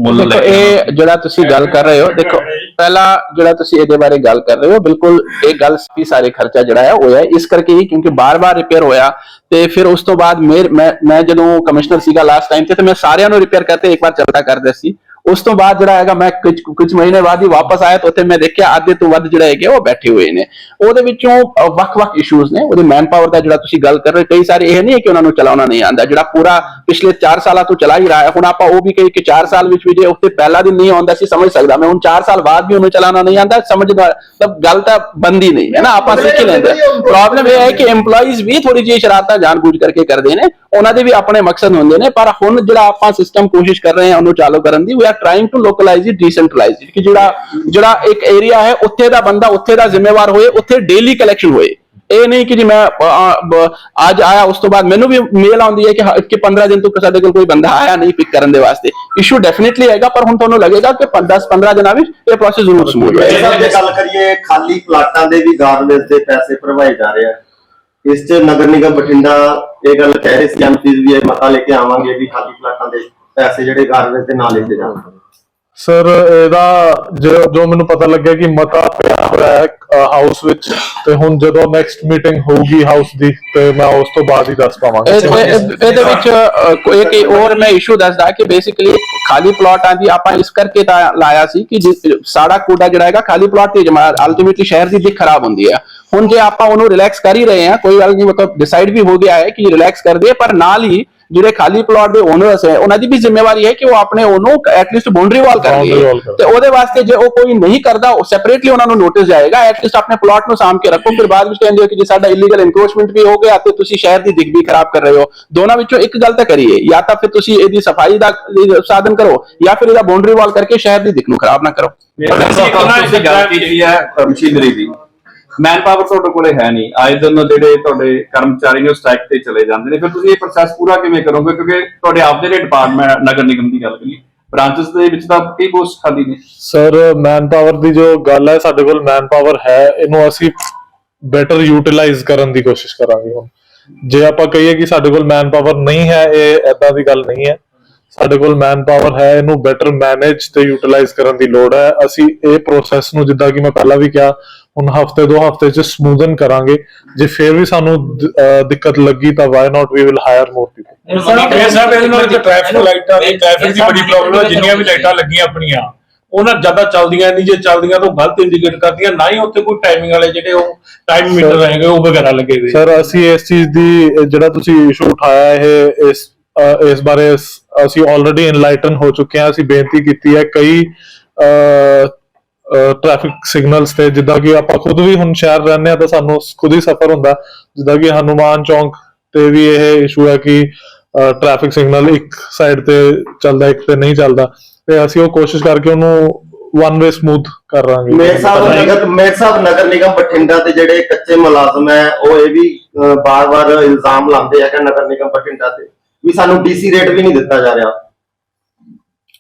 ਮੁੱਲ ਲੈ ਇਹ ਜਿਹੜਾ ਤੁਸੀਂ ਗੱਲ ਕਰ ਰਹੇ ਹੋ ਦੇਖੋ ਪਹਿਲਾ ਜਿਹੜਾ ਤੁਸੀਂ ਇਹਦੇ ਬਾਰੇ ਗੱਲ ਕਰ ਰਹੇ ਹੋ ਬਿਲਕੁਲ ਇਹ ਗੱਲ ਵੀ ਸਾਰੇ ਖਰਚਾ ਜਿਹੜਾ ਹੈ ਹੋਇਆ ਹੈ। ਇਸ ਕਰਕੇ ਹੀ ਕਿਉਂਕਿ ਬਾਰ-ਬਾਰ ਰਿਪੇਅਰ ਹੋਇਆ ਤੇ ਫਿਰ ਉਸ ਤੋਂ ਬਾਅਦ ਮੈਂ ਮੈਂ ਜਦੋਂ ਕਮਿਸ਼ਨਰ ਸੀਗਾ ਲਾਸਟ ਟਾਈਮ ਤੇ ਤੇ ਮੈਂ ਸਾਰਿਆਂ ਨੂੰ ਰਿਪੇਅਰ ਕਰਤੇ ਇੱਕ ਵਾਰ ਚੱਲਦਾ ਕਰਦਾ ਸੀ। ਉਸ ਤੋਂ ਬਾਅਦ ਜਿਹੜਾ ਹੈਗਾ ਮੈਂ ਕੁਝ ਕੁਝ ਮਹੀਨੇ ਬਾਅਦ ਹੀ ਵਾਪਸ ਆਇਆ ਤਾਂ ਉੱਥੇ ਮੈਂ ਦੇਖਿਆ ਅੱਧੇ ਤੋਂ ਵੱਧ ਜਿਹੜਾ ਹੈਗੇ ਉਹ ਬੈਠੇ ਹੋਏ ਨੇ। ਉਹਦੇ ਵਿੱਚੋਂ ਵੱਖ-ਵੱਖ ਇਸ਼ੂਜ਼ ਨੇ। ਉਹਦੇ ਮੈਨ ਪਾਵਰ ਦਾ ਜਿਹੜਾ ਤੁਸੀਂ ਗੱਲ ਕਰ ਰਹੇ ਕਈ ਸਾਰੇ ਇਹ ਨਹੀਂ ਹੈ ਕਿ ਉਹਨਾਂ ਨੂੰ ਚਲਾਉਣਾ ਨਹੀਂ ਆਉਂਦਾ। ਜਿਹੜਾ ਪੂਰਾ ਪਿਛਲੇ 4 ਸਾਲਾਂ ਤੋਂ ਚਲਾ ਹੀ ਰਿਹਾ ਹੈ। ਹੁਣ ਆਪਾਂ ਉਹ ਵੀ ਕਹੀ ਕਿ 4 ਸਾਲ ਵਿੱਚ ਵੀ ਜੇ ਉੱਤੇ ਪਹਿਲਾ ਦਿਨ ਨਹੀਂ ਆਉਂਦਾ ਸੀ ਸਮਝ ਸਕਦਾ ਮੈਂ। ਹੁਣ 4 ਸਾਲ ਬਾਅਦ ਵੀ ਉਹਨੂੰ ਚਲਾਉਣਾ ਨਹੀਂ ਆਉਂਦਾ ਸਮਝਦਾ ਤਾਂ ਗੱਲ ਤਾਂ ਬੰਦੀ ਨਹੀਂ ਹੈ ਨਾ? ਆਪਾਂ ਸਿੱਖ ਹੀ ਲੈਂਦੇ ਪ੍ਰੋਬਲਮ ਇਹ ਹੈ ਕਿ EMPLOYEES ਵੀ ਥੋੜੀ ਜਿਹੀ ਸ਼ਰਾਰਤਾਂ ਜਾਣਬੁੱਝ ਕਰਕੇ ਕਰਦੇ ਨੇ। ਉਹਨਾਂ ਦੇ ਵੀ ਆਪਣੇ ਮਕਸਦ ਹੁੰਦੇ ਨੇ। ਪਰ ਹੁਣ ਜਿਹੜਾ ਆਪਾਂ ਸਿਸਟਮ ਕੋਸ਼ਿਸ਼ ਕਰ ਰਹੇ ਹਾਂ ਉਹਨੂੰ ਚਾਲੂ ਕਰਨ ਦੀ we trying to localize it decentralize it ਕਿ ਜਿਹੜਾ ਜਿਹੜਾ ਇੱਕ ਏਰੀਆ ਹੈ ਉੱਥੇ ਦਾ ਬੰਦਾ ਉੱਥੇ ਦਾ ਜ਼ਿੰਮੇਵਾਰ ਹੋਏ ਉੱਥੇ ਡੇਲੀ ਕਲੈਕਸ਼ਨ ਹੋਏ। ਇਹ ਨਹੀਂ ਕਿ ਜੀ ਮੈਂ ਅ, ਅ, ਬ- ਅੱਜ ਆਇਆ ਉਸ ਤੋਂ ਬਾਅਦ ਮੈਨੂੰ ਵੀ ਮੇਲ ਆਉਂਦੀ ਹੈ ਕਿ ਹ- ਕਿ 15 ਦਿਨ ਤੋਂ ਸਾਡੇ ਕੋਲ ਕੋਈ ਬੰਦਾ ਆਇਆ ਨਹੀਂ ਪਿਕ ਕਰਨ ਦੇ ਵਾਸਤੇ। ਇਸ਼ੂ ਡੈਫੀਨਿਟਲੀ ਹੈਗਾ ਪਰ ਹੁਣ ਤੁਹਾਨੂੰ ਲੱਗੇਗਾ ਕਿ 10 15 ਦਿਨਾਂ ਵਿੱਚ ਇਹ ਪ੍ਰੋਸੈਸ ਜ਼ਰੂਰ ਸਮੂਥ ਮੇਰ ਹੋਏਗਾ। ਸਾਹਿਬ ਜੇ ਗੱਲ ਕਰੀਏ ਖਾਲੀ ਪਲਾਟਾਂ ਦੇ ਵੀ ਗਾਰਬੇਜ ਦੇ ਪੈਸੇ ਭਰਵਾਏ ਜਾ ਰਹੇ ਆ। ਇਸ 'ਚ ਨਗਰ ਨਿਗਮ ਬਠਿੰਡਾ ਇਹ ਗੱਲ ਕਹਿ ਰਹੇ ਸੀ ਐਮਪੀਜ਼ ਵੀ ਇਹ ਮਤਾ ਲੈ ਕੇ ਆਵਾਂਗੇ ਵੀ ਖਾਲੀ ਪਲਾਟਾਂ ਦੇ ਪੈਸੇ ਜਿਹੜੇ ਗਾਰਬੇਜ ਦੇ ਨਾਲ ਲਿਖੇ ਜਾਣ। ਸਰ ਇਹਦਾ ਜੋ ਜੋ ਮੈਨੂੰ ਪਤਾ ਲੱਗਿਆ ਕਿ ਮਤਾ ਪਿਆ ਹੋਇਆ ਹੈ ਹਾਊਸ ਵਿੱਚ ਤੇ ਹੁਣ ਜਦੋਂ ਨੈਕਸਟ ਮੀਟਿੰਗ ਹੋਊਗੀ ਹਾਊਸ ਦੀ ਤੇ ਮੈਂ ਉਸ ਤੋਂ ਬਾਅਦ ਹੀ ਦੱਸ ਪਾਵਾਂਗਾ। ਇਹ- ਇਹ- ਇਹ- ਇਹਦੇ ਵਿੱਚ ਇੱਕ ਹੋਰ ਮੈਂ ਇਸ਼ੂ ਦੱਸਦਾ ਕਿ ਬੇਸਿਕਲੀ ਖਾਲੀ ਪਲਾਟਾਂ ਦੀ ਆਪਾਂ ਇਸ ਕਰਕੇ ਤਾਂ ਲਾਇਆ ਸੀ ਕਿ ਸਾਡਾ ਕੂੜਾ ਜਿਹੜਾ ਹੈਗਾ ਖਾਲੀ ਪਲਾਟ ਤੇ ਜਮਾ ਅਲਟੀਮੇਟਲੀ ਸ਼ਹਿਰ ਦੀ ਦਿੱਖ ਖਰਾਬ ਹੁੰਦੀ ਹੈ। ਹੁਣ ਜੇ ਆਪਾਂ ਉਹਨੂੰ ਰਿਲੈਕਸ ਕਰ ਹੀ ਰਹੇ ਹਾਂ ਕੋਈ ਗੱਲ ਨਹੀਂ ਮਤਲਬ ਡਿਸਾਈਡ ਵੀ ਹੋ ਗਿਆ ਹੈ ਕਿ ਰਿਲੈਕਸ ਕਰ ਦਈਏ ਪਰ ਨਾਲ ਹੀ ਜਿਹੜੇ ਖਾਲੀ ਪਲਾਟ ਦੇ ਓਨਰਸ ਹੈ ਉਹਨਾਂ ਦੀ ਵੀ ਜ਼ਿੰਮੇਵਾਰੀ ਹੈ ਕਿ ਉਹ ਆਪਣੇ ਉਹਨੂੰ ਐਟਲੀਸਟ ਬਾਉਂਡਰੀ ਵਾਲ ਕਰ Boundary ਲਈਏ wall ਕਰ ਤੇ ਉਹਦੇ ਵਾਸਤੇ ਜੇ ਉਹ ਕੋਈ ਨਹੀਂ ਕਰਦਾ ਉਹ ਸੈਪਰੇਟਲੀ ਉਹਨਾਂ ਨੂੰ ਨੋਟਿਸ ਜਾਏਗਾ। ਐਟਲੀਸਟ ਆਪਣੇ ਪਲਾਟ ਨੂੰ ਸਾਂਭ ਕੇ ਰੱਖੋ। ਫਿਰ ਬਾਅਦ ਵਿੱਚ ਕਹਿੰਦੇ ਹੋ ਕਿ ਜੇ ਸਾਡਾ ਇਲੀਗਲ ਇਨਕਰੋਚਮੈਂਟ ਵੀ ਹੋ ਗਿਆ ਤੇ ਤੁਸੀਂ ਸ਼ਹਿਰ ਦੀ ਦਿੱਖ ਵੀ ਖਰਾਬ ਕਰ ਰਹੇ ਹੋ। ਦੋਨਾਂ ਵਿੱਚੋਂ ਇੱਕ ਗੱਲ ਤਾਂ ਕਰੀਏ ਜਾਂ ਤਾਂ ਫਿਰ ਤੁਸੀਂ ਇਹਦੀ ਸਫ਼ਾਈ ਦਾ ਸਾਧਨ ਕਰੋ ਜਾਂ ਫਿਰ ਇਹਦਾ ਬਾਉਂਡਰੀ ਵਾਲ ਕਰਕੇ ਸ਼ਹਿਰ ਦੀ ਦਿੱਖ ਨੂੰ ਖਰਾਬ ਨਾ ਕਰੋ। ਤੁਸੀਂ ਗੱਲ ਕੀਤੀ ਹੈ ਮਸ਼ੀਨਰੀ ਦੀ। ਮੈਨ ਪਾਵਰ ਤੁਹਾਡੇ ਕੋਲੇ ਹੈ ਨਹੀਂ। ਆਏ ਦਿਨ ਜਿਹੜੇ ਤੁਹਾਡੇ ਕਰਮਚਾਰੀ ਨੇ ਸਟ੍ਰਾਈਕ ਤੇ ਚਲੇ ਜਾਂਦੇ ਨੇ। ਫਿਰ ਤੁਸੀਂ ਇਹ ਪ੍ਰੋਸੈਸ ਪੂਰਾ ਕਿਵੇਂ ਕਰੋਗੇ? ਕਿਉਂਕਿ ਤੁਹਾਡੇ ਆਪਦੇ ਜਿਹੜੇ ਡਿਪਾਰਟਮੈਂਟ ਨਗਰ ਨਿਗਮ ਦੀ ਗੱਲ ਕਰੀਏ ਬ੍ਰਾਂਚਸ ਦੇ ਵਿੱਚ ਤਾਂ ਕਈ ਪੋਸਟ ਖਾਲੀ ਨੇ। ਸਰ ਮੈਨ ਪਾਵਰ ਦੀ ਜੋ ਗੱਲ ਹੈ, ਸਾਡੇ ਕੋਲ ਮੈਨ ਪਾਵਰ ਹੈ, ਇਹਨੂੰ ਅਸੀਂ ਬੈਟਰ ਯੂਟਿਲਾਈਜ਼ ਕਰਨ ਦੀ ਕੋਸ਼ਿਸ਼ ਕਰਾਂਗੇ ਹੁਣ। ਜੇ ਆਪਾਂ ਕਹੀਏ ਕਿ ਸਾਡੇ ਕੋਲ ਮੈਨ ਪਾਵਰ ਨਹੀਂ ਹੈ, ਇਹ ਐਦਾਂ ਦੀ ਗੱਲ ਨਹੀਂ ਹੈ। ਸਾਡੇ ਕੋਲ ਮੈਨ ਪਾਵਰ ਹੈ, ਇਹਨੂੰ ਬੈਟਰ ਮੈਨੇਜ ਤੇ ਯੂਟਿਲਾਈਜ਼ ਕਰਨ ਦੀ ਲੋੜ ਹੈ। ਅਸੀਂ ਇਹ ਪ੍ਰੋਸੈਸ ਨੂੰ ਜਿੱਦਾਂ ਕਿ ਮੈਂ ਪਹਿਲਾਂ ਵੀ ਕਿਹਾ ਹੁਣ ਹਫ਼ਤੇ ਦੋ ਹਫ਼ਤੇ ਚ ਸਮੂਥਨ ਕਰਾਂਗੇ। ਜੇ ਫਿਰ ਵੀ ਸਾਨੂੰ ਦਿੱਕਤ ਲੱਗੀ ਤਾਂ why not we will hire more people ਇਹ ਸਭ ਇਹਦੇ ਨਾਲ ਇੱਕ ਟ੍ਰੈਫਿਕ ਲਾਈਟਾਂ ਦੀ ਟ੍ਰੈਫਿਕ ਦੀ ਬੜੀ ਪ੍ਰੋਬਲਮ ਹੈ ਜਿੰਨੀਆਂ ਵੀ ਲਾਈਟਾਂ ਲੱਗੀਆਂ ਆਪਣੀਆਂ। ਉਹਨਾਂ ਜ਼ਿਆਦਾ ਚੱਲਦੀਆਂ ਨਹੀਂ ਜੇ ਚੱਲਦੀਆਂ ਤਾਂ ਗਲਤ ਇੰਡੀਕੇਟ ਕਰਦੀਆਂ। ਨਾ ਹੀ ਉੱਥੇ ਕੋਈ ਟਾਈਮਿੰਗ ਵਾਲੇ ਜਿਹੜੇ ਉਹ ਟਾਈਮ ਮੀਟਰ ਹੈਗੇ ਉਹ ਵਗੈਰਾ ਲੱਗੇ ਹੋਏ। ਸਰ ਅਸੀਂ ਇਸ ਚੀਜ਼ ਦੀ ਜਿਹੜਾ ਤੁਸੀਂ ਇਸ਼ੂ ਉਠਾਇਆ ਇਹ ਇਸ ਇਸ ਬਾਰੇ ਅਸ- ਅਸੀਂ ਆਲਰੇਡੀ ਇਨਲਾਈਟਨ ਹੋ ਚੁੱਕੇ ਹਾਂ। ਅਸੀਂ ਬੇਨਤੀ ਕੀਤੀ ਹੈ ਕਈ ਟ੍ਰੈਫਿਕ ਸਿਗਨਲਸ ਤੇ ਜਿੱਦਾਂ ਕਿ ਆਪਾਂ ਖੁਦ ਵੀ ਹੁਣ ਸ਼ਹਿਰ ਰਹਿੰਦੇ ਆ ਤਾਂ ਸਾਨੂੰ ਖੁਦ ਹੀ ਸਫਰ ਹੁੰਦਾ। ਜਿੱਦਾਂ ਕਿ ਹਨੂਮਾਨ ਚੌਂਕ ਤੇ ਵੀ ਇਹ ਇਸ਼ੂ ਹੈ ਕਿ ਟ੍ਰੈਫਿਕ ਸਿਗਨਲ ਇੱਕ ਸਾਈਡ ਤੇ ਚੱਲਦਾ ਇੱਕ ਤੇ ਨਹੀਂ ਚੱਲਦਾ। ਤੇ ਅਸੀਂ ਉਹ ਕੋਸ਼ਿਸ਼ ਕਰਕੇ ਉਹਨੂੰ ਵਨ ਵੇ ਸਮੂਥ ਕਰ ਰਾਂਗੇ ਮੇਰ ਸਾਹਿਬ ਨਗਰ ਮੇਰ ਸਾਹਿਬ ਨਗਰ ਨਿਗਮ ਬਠਿੰਡਾ ਦੇ ਜਿਹੜੇ ਕੱਚੇ ਮੁਲਾਜ਼ਮ ਹੈ ਉਹ ਇਹ ਵੀ ਬਾਰ-ਬਾਰ ਇਲਜ਼ਾਮ ਲਾਉਂਦੇ ਹੈ ਕਿ ਨਗਰ ਨਿਗਮ ਬਠਿੰਡਾ ਤੇ। ਵੀ ਸਾਨੂੰ ਡੀਸੀ ਰੇਟ ਵੀ ਨਹੀਂ ਦਿੱਤਾ ਜਾ ਰਿਹਾ।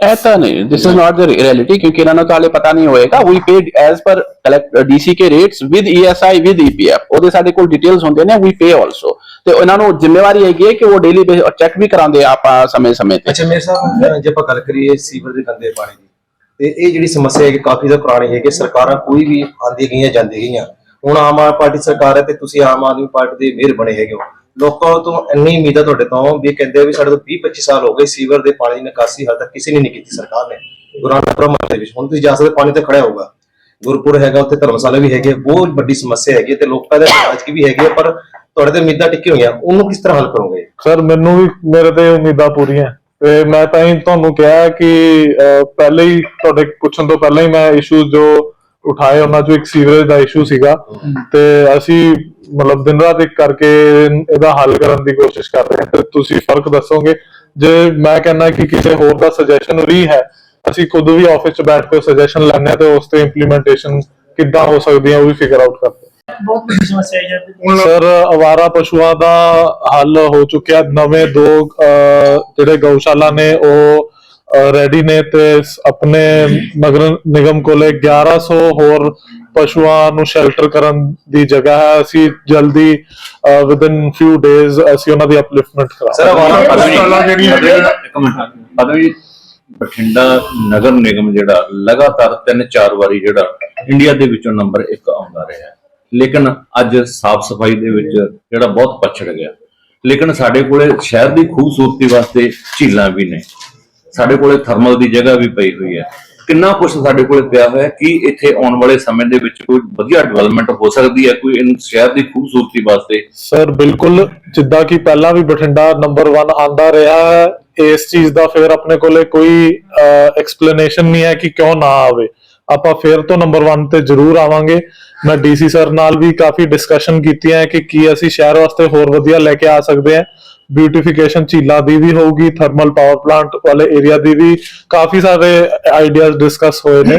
ਇਹ ਨਹੀਂ this is not the reality ਕਿਉਂਕਿ ਇਹਨਾਂ ਨੂੰ ਤਾਂ ਪਤਾ ਨਹੀਂ ਹੋਏਗਾ we paid as per DC K rates with ESI with EPF ਉਹਦੇ ਸਾਡੇ ਕੋਲ ਡਿਟੇਲਸ ਹੁੰਦੇ ਨੇ ਵੀ ਪੇ ਆਲਸੋ ਤੇ ਇਹਨਾਂ ਨੂੰ ਜ਼ਿੰਮੇਵਾਰੀ ਹੈਗੀ ਕਿ ਉਹ ਡੇਲੀ ਬੇਸ ਚੈੱਕ ਵੀ ਕਰਾਉਂਦੇ ਆ ਆਪਾਂ ਸਮੇਂ-ਸਮੇਂ ਤੇ। ਅੱਛਾ, ਮੇਰੇ ਸਾਹਿਬ ਜੇ ਆਪਾਂ ਗੱਲ ਕਰੀਏ ਸੀਵਰ ਦੇ ਗੰਦੇ ਪਾਣੀ ਦੀ, ਤੇ ਇਹ ਜਿਹੜੀ ਸਮੱਸਿਆ ਹੈ ਕਿ ਕਾਫੀ ਜ਼ਿਆਦਾ ਪੁਰਾਣੀ ਹੈ ਕਿ ਸਰਕਾਰਾਂ ਕੋਈ ਵੀ ਆਂਦੀ ਗਈਆਂ, ਜਾਂਦੀ ਗਈਆਂ। ਹੁਣ ਆਮ ਆਦਮੀ ਪਾਰਟੀ ਸਰਕਾਰ ਹੈ ਤੇ ਤੁਸੀਂ ਆਮ ਆਦਮੀ ਪਾਰਟੀ ਦੇ ਮੇਅਰ ਬਣੇ ਹੈਗੇ ਹੋ। ਲੋਕਾਂ ਤੋਂ ਇੰਨੀ ਉਮੀਦ ਹੈ ਤੁਹਾਡੇ ਤੋਂ ਵੀ ਕਹਿੰਦੇ ਆ ਵੀ ਸਾਡੇ ਤੋਂ 20 25 ਸਾਲ ਹੋ ਗਏ ਸੀਵਰ ਦੇ ਪਾਣੀ ਦੀ ਨਿਕਾਸੀ ਹਾਲ ਤੱਕ ਕਿਸੇ ਨੇ ਨਹੀਂ ਕੀਤੀ ਸਰਕਾਰ ਨੇ। ਗੁਰਾਨਾ ਦੇ ਵਿੱਚ। ਹੁਣ ਤੁਸੀਂ ਜਾ ਸਕਦੇ ਪਾਣੀ ਤੇ ਖੜਿਆ ਹੋਊਗਾ। ਗੁਰਪੁਰ ਹੈਗਾ ਉੱਥੇ ਧਰਮਸ਼ਾਲਾ ਵੀ ਹੈਗੇ ਬਹੁਤ ਵੱਡੀ ਸਮੱਸਿਆ ਹੈਗੀ ਤੇ ਲੋਕਾਂ ਦੇ ਇਲਾਜ ਕੀ ਵੀ ਹੈਗੇ ਪਰ ਤੁਹਾਡੇ ਤੇ ਉਮੀਦਾਂ ਟਿੱਕੀ ਹੋਈਆਂ। ਉਹਨੂੰ ਕਿਸ ਤਰ੍ਹਾਂ ਹੱਲ ਕਰੋਗੇ? ਸਰ ਮੈਨੂੰ ਵੀ ਮੇਰੇ ਤੇ ਉਮੀਦਾਂ ਪੂਰੀਆਂ। ਤੇ ਮੈਂ ਤਾਂ ਹੀ ਤੁਹਾਨੂੰ ਕਿਹਾ ਕਿ ਪਹਿਲੇ ਹੀ ਤੁਹਾਡੇ ਪੁੱਛਣ ਤੋਂ ਪਹਿਲਾਂ ਹੀ ਮੈਂ ਇਸ਼ੂ ਜੋ ਉਠਾਏ ਉਹਨਾਂ ਚੋਂ ਇੱਕ ਸੀਵਰੇਜ ਦਾ ਇਸ਼ੂ ਸੀਗਾ। ਤੇ ਅਸੀਂ ਮਤਲਬ ਦਿਨ ਰਾਤ ਇੱਕ ਕਰਕੇ ਇਹਦਾ ਹੱਲ ਕਰਨ ਦੀ ਕੋਸ਼ਿਸ਼ ਕਰ ਰਹੇ ਹਾਂ। ਤੇ ਤੁਸੀਂ ਫ਼ਰਕ ਦੱਸੋਗੇ? ਜੇ ਮੈਂ ਕਹਿੰਦਾ ਕਿ ਕਿਸੇ ਹੋਰ ਦਾ ਸੁਜੈਸ਼ਨ ਵੀ ਹੈ ਅਸੀਂ ਖੁਦ ਵੀ ਆਫਿਸ 'ਚ ਬੈਠ ਕੇ ਸੁਜੈਸ਼ਨ ਲੈਣੇ ਆ ਤੇ ਉਸ ਤੇ ਇੰਪਲੀਮੈਂਟੇਸ਼ਨ ਕਿੱਦਾਂ ਹੋ ਸਕਦੀ ਹੈ ਉਹ ਵੀ ਫਿਗਰ ਆਊਟ ਕਰਦੇ ਬਹੁਤ ਵੱਡੀ ਸਮੱਸਿਆ ਹੈ ਜੀ। ਸਰ ਅਵਾਰਾ ਪਸ਼ੂਆਂ ਦਾ ਹੱਲ ਹੋ ਚੁੱਕਿਆ। ਨਵੇਂ ਦੋ ਜਿਹੜੇ ਗਊਸ਼ਾਲਾ ਨੇ ਉਹ ਰੈਡੀ ਨੇ ਤੇ ਆਪਣੇ ਨਗਰ ਨਿਗਮ ਕੋਲੇ 1100 ਹੋਰ ਪਸ਼ੂਆਂ ਨੂੰ ਸ਼ੈਲਟਰ ਕਰਨ ਦੀ ਜਗ੍ਹਾ ਹੈ। ਅਸੀਂ ਜਲਦੀ ਵਿਦਨ ਫਿਊ ਡੇਜ਼ ਅਸੀਂ ਉਹਨਾਂ ਦੀ ਅਪਲਿਫਟਮੈਂਟ ਸਰ ਕਰਾਂਗੇ ਆਵਾਰਾ ਪਦਵੀ ਇੱਕ ਮਿੰਟ ਪਦਵੀ ਬਠਿੰਡਾ ਨਗਰ ਨਿਗਮ ਜਿਹੜਾ ਲਗਾਤਾਰ ਤਿੰਨ ਚਾਰ ਵਾਰੀ ਜਿਹੜਾ ਇੰਡੀਆ ਦੇ ਵਿੱਚੋਂ ਨੰਬਰ 1 ਆਉਂਦਾ ਰਿਹਾ ਹੈ। ਲੇਕਿਨ ਅੱਜ ਸਾਫ਼ ਸਫ਼ਾਈ ਦੇ ਵਿੱਚ ਜਿਹੜਾ ਬਹੁਤ ਪਛੜ ਗਿਆ। ਲੇਕਿਨ ਸਾਡੇ ਕੋਲੇ ਸ਼ਹਿਰ ਦੀ ਖੂਬਸੂਰਤੀ ਵਾਸਤੇ ਝੀਲਾਂ ਵੀ ਨੇ। ਸਾਡੇ ਕੋਲੇ ਥਰਮਲ ਦੀ ਜਗ੍ਹਾ ਵੀ ਪਈ ਹੋਈ ਹੈ। ਕਿੰਨਾ ਕੁਝ ਸਾਡੇ ਕੋਲੇ ਪਿਆ ਹੋਇਆ ਕਿ ਇੱਥੇ ਆਉਣ ਵਾਲੇ ਸਮੇਂ ਦੇ ਵਿੱਚ ਕੋਈ ਵਧੀਆ ਡਿਵੈਲਪਮੈਂਟ ਹੋ ਸਕਦੀ ਹੈ, ਕੋਈ ਇਨ ਸ਼ਹਿਰ ਦੀ ਖੂਬਸੂਰਤੀ ਵਾਸਤੇ? ਸਰ ਬਿਲਕੁਲ, ਜਿੱਦਾਂ ਕਿ ਪਹਿਲਾਂ ਵੀ ਬਠਿੰਡਾ ਨੰਬਰ 1 ਆਂਦਾ ਰਿਹਾ ਹੈ, ਇਸ ਚੀਜ਼ ਦਾ ਫਿਰ ਆਪਣੇ ਕੋਲੇ ਕੋਈ ਐਕਸਪਲੇਨੇਸ਼ਨ ਨਹੀਂ ਹੈ ਕਿ ਕਿਉਂ ਨਾ ਆਵੇ। ਆਪਾਂ ਫੇਰ ਤੋਂ ਨੰਬਰ 1 ਤੇ ਜ਼ਰੂਰ ਆਵਾਂਗੇ। ਮੈਂ ਡੀਸੀ ਸਰ ਨਾਲ ਵੀ ਕਾਫੀ ਡਿਸਕਸ਼ਨ ਕੀਤੀ ਹੈ ਕਿ ਕੀ ਅਸੀਂ ਸ਼ਹਿਰ ਵਾਸਤੇ ਹੋਰ ਵਧੀਆ ਲੈ ਕੇ ਆ ਸਕਦੇ ਹਾਂ। ਬਿਊਟੀਫਿਕੇਸ਼ਨ ਝੀਲਾਂ ਦੀ ਵੀ ਹੋਊਗੀ ਥਰਮਲ ਪਾਵਰ ਪਲਾਂਟ ਵਾਲੇ ਏਰੀਆ ਦੀ ਵੀ ਕਾਫੀ ਸਾਰੇ ਆਈਡੀਆਜ਼ ਡਿਸਕਸ ਹੋਏ ਨੇ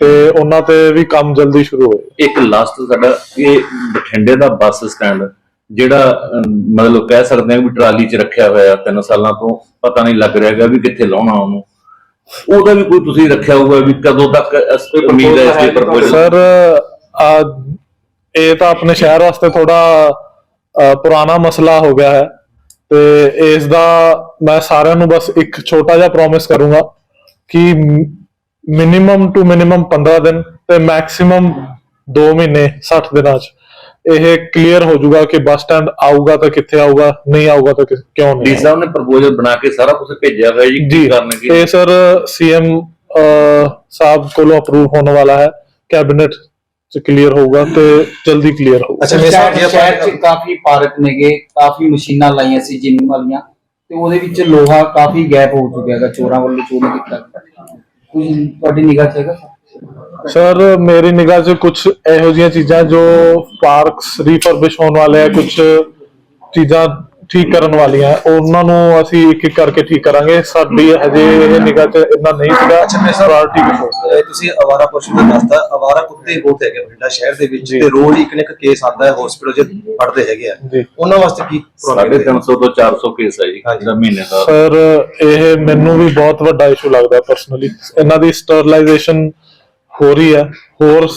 ਤੇ ਉਹਨਾਂ ਤੇ ਵੀ ਕੰਮ ਜਲਦੀ ਸ਼ੁਰੂ ਹੋਏ। ਇੱਕ ਲਾਸਟ ਸਾਡਾ ਇਹ ਬਠਿੰਡੇ ਦਾ ਬੱਸ ਸਟੈਂਡ ਜਿਹੜਾ ਮਤਲਬ ਕਹਿ ਸਕਦੇ ਹਾਂ ਵੀ ਟਰਾਲੀ 'ਚ ਰੱਖਿਆ ਹੋਇਆ ਤਿੰਨ ਸਾਲਾਂ ਤੋਂ ਪਤਾ ਨਹੀਂ ਲੱਗ ਰਿਹਾਗਾ ਵੀ ਕਿੱਥੇ ਲਾਉਣਾ ਉਹਨੂੰ। ਉਹਦਾ ਵੀ ਕੋਈ ਤੁਸੀਂ ਰੱਖਿਆ ਹੋਊਗਾ ਵੀ ਕਦੋਂ ਤੱਕ ਇਸ ਕੋਈ ਉਮੀਦ ਹੈ ਇਸ ਦੇ ਪ੍ਰਪੋਜ਼ਲ। ਸਰ ਆ ਇਹ ਤਾਂ ਆਪਣੇ ਸ਼ਹਿਰ ਵਾਸਤੇ ਥੋੜਾ ਪੁਰਾਣਾ ਮਸਲਾ ਹੋ ਗਿਆ ਹੈ। ਤੇ ਇਸ ਦਾ ਮੈਂ ਸਾਰਿਆਂ ਨੂੰ ਬਸ ਇੱਕ ਛੋਟਾ ਜਿਹਾ ਪ੍ਰੋਮਿਸ ਕਰੂੰਗਾ ਕਿ ਮਿਨੀਮਮ ਟੂ ਮਿਨੀਮਮ 15 ਦਿਨ ਤੇ ਮੈਕਸਿਮਮ 2 ਮਹੀਨੇ 60 ਦਿਨਾਂ 'ਚ ਇਹ ਕਲੀਅਰ ਹੋ ਜਾਊਗਾ ਕਿ ਬੱਸ ਸਟੈਂਡ ਆਊਗਾ ਤਾਂ ਕਿੱਥੇ ਆਊਗਾ ਨਹੀਂ ਆਊਗਾ ਤਾਂ ਕਿਉਂ ਡੀ ਨਹੀਂ ਸਾਹਿਬ ਨੇ ਪ੍ਰਪੋਜ਼ਲ ਬਣਾ ਕੇ ਸਾਰਾ ਕੁਝ ਭੇਜਿਆ ਹੋਇਆ ਜੀ ਜੀ ਕੀ ਕਰਨਗੇ ਇਹ ਸਰ ਸੀਐਮ ਸਾਹਿਬ ਕੋਲੋਂ ਅਪਰੂਵ ਹੋਣ ਵਾਲਾ ਹੈ ਕੈਬਨਿਟ ਚ ਕਲੀਅਰ ਹੋਊਗਾ ਤੇ ਜਲਦੀ ਕਲੀਅਰ ਹੋਊਗਾ ਅੱਛਾ ਮੇਰੇ ਸਾਹਿਬ ਸ਼ਹਿਰ 'ਚ ਕਾਫੀ ਪਾਰਕ ਨੇਗੇ ਕਾਫੀ ਮਸ਼ੀਨਾਂ ਲਾਈਆਂ ਸੀ ਜਿਮ ਵਾਲੀਆਂ ਤੇ ਉਹਦੇ ਵਿੱਚ ਲੋਹਾ ਕਾਫੀ ਗੈਪ ਹੋ ਚੁੱਕਿਆ ਹੈਗਾ ਚੋਰਾਂ ਵੱਲੋਂ ਚੋਰੀ ਕੀਤਾ। ਕੁਝ ਤੁਹਾਡੀ ਨਿਗਾਹ 'ਚ ਹੈਗਾ ਸਰ ਮੇਰੀ ਨਿਗਾਹ 'ਚ ਕੁਝ ਇਹੋ ਜਿਹੀਆਂ ਚੀਜ਼ਾਂ ਜੋ ਪਾਰਕਸ ਰੀਫਰਬਿਸ਼ ਹੋਣ ਵਾਲੇ ਆ ਕੁਝ ਚੀਜ਼ਾਂ ਠੀਕ ਕਰਨ ਵਾਲੀਆਂ। ਉਹਨਾਂ ਨੂੰ ਅਸੀਂ ਇੱਕ ਇੱਕ ਕਰਕੇ ਠੀਕ ਕਰਾਂਗੇ। ਸਾਡੀ ਹਜੇ ਇਹ ਨਿਗਾਹ 'ਚ ਇੰਨਾ ਨਹੀਂ ਸੀਗਾ। ਅੱਛਾ ਤੁਸੀਂ ਅਵਾਰਾ ਪਸ਼ੂ ਦਾ ਦੱਸਦਾ ਅਵਾਰਾ ਕੁੱਤੇ ਬਹੁਤ ਹੈਗੇ ਬਠਿੰਡਾ ਸ਼ਹਿਰ ਦੇ ਵਿੱਚ। ਤੇ ਰੋਜ਼ ਇੱਕ ਨਾ ਇੱਕ ਕੇਸ ਆਉਂਦਾ ਹੈ ਹਸਪੀਟਲ 'ਚ ਫੜਦੇ ਹੈਗੇ ਆ। ਉਹਨਾਂ ਵਾਸਤੇ ਕੀ ਸਾਢੇ 300 ਤੋਂ 400 ਕੇਸ ਹੈ ਜੀ। ਜਿਹੜਾ ਮਹੀਨੇ ਦਾ। ਸਰ ਇਹ ਮੈਨੂੰ ਵੀ ਬਹੁਤ ਵੱਡਾ ਇਸ਼ੂ ਲੱਗਦਾ ਪਰਸਨਲੀ ਇਹਨਾਂ ਦੀ ਸਟਰਲਾਈਜੇਸ਼ਨ ਹੋ ਰਹੀ ਹੈ। ਹੋਰ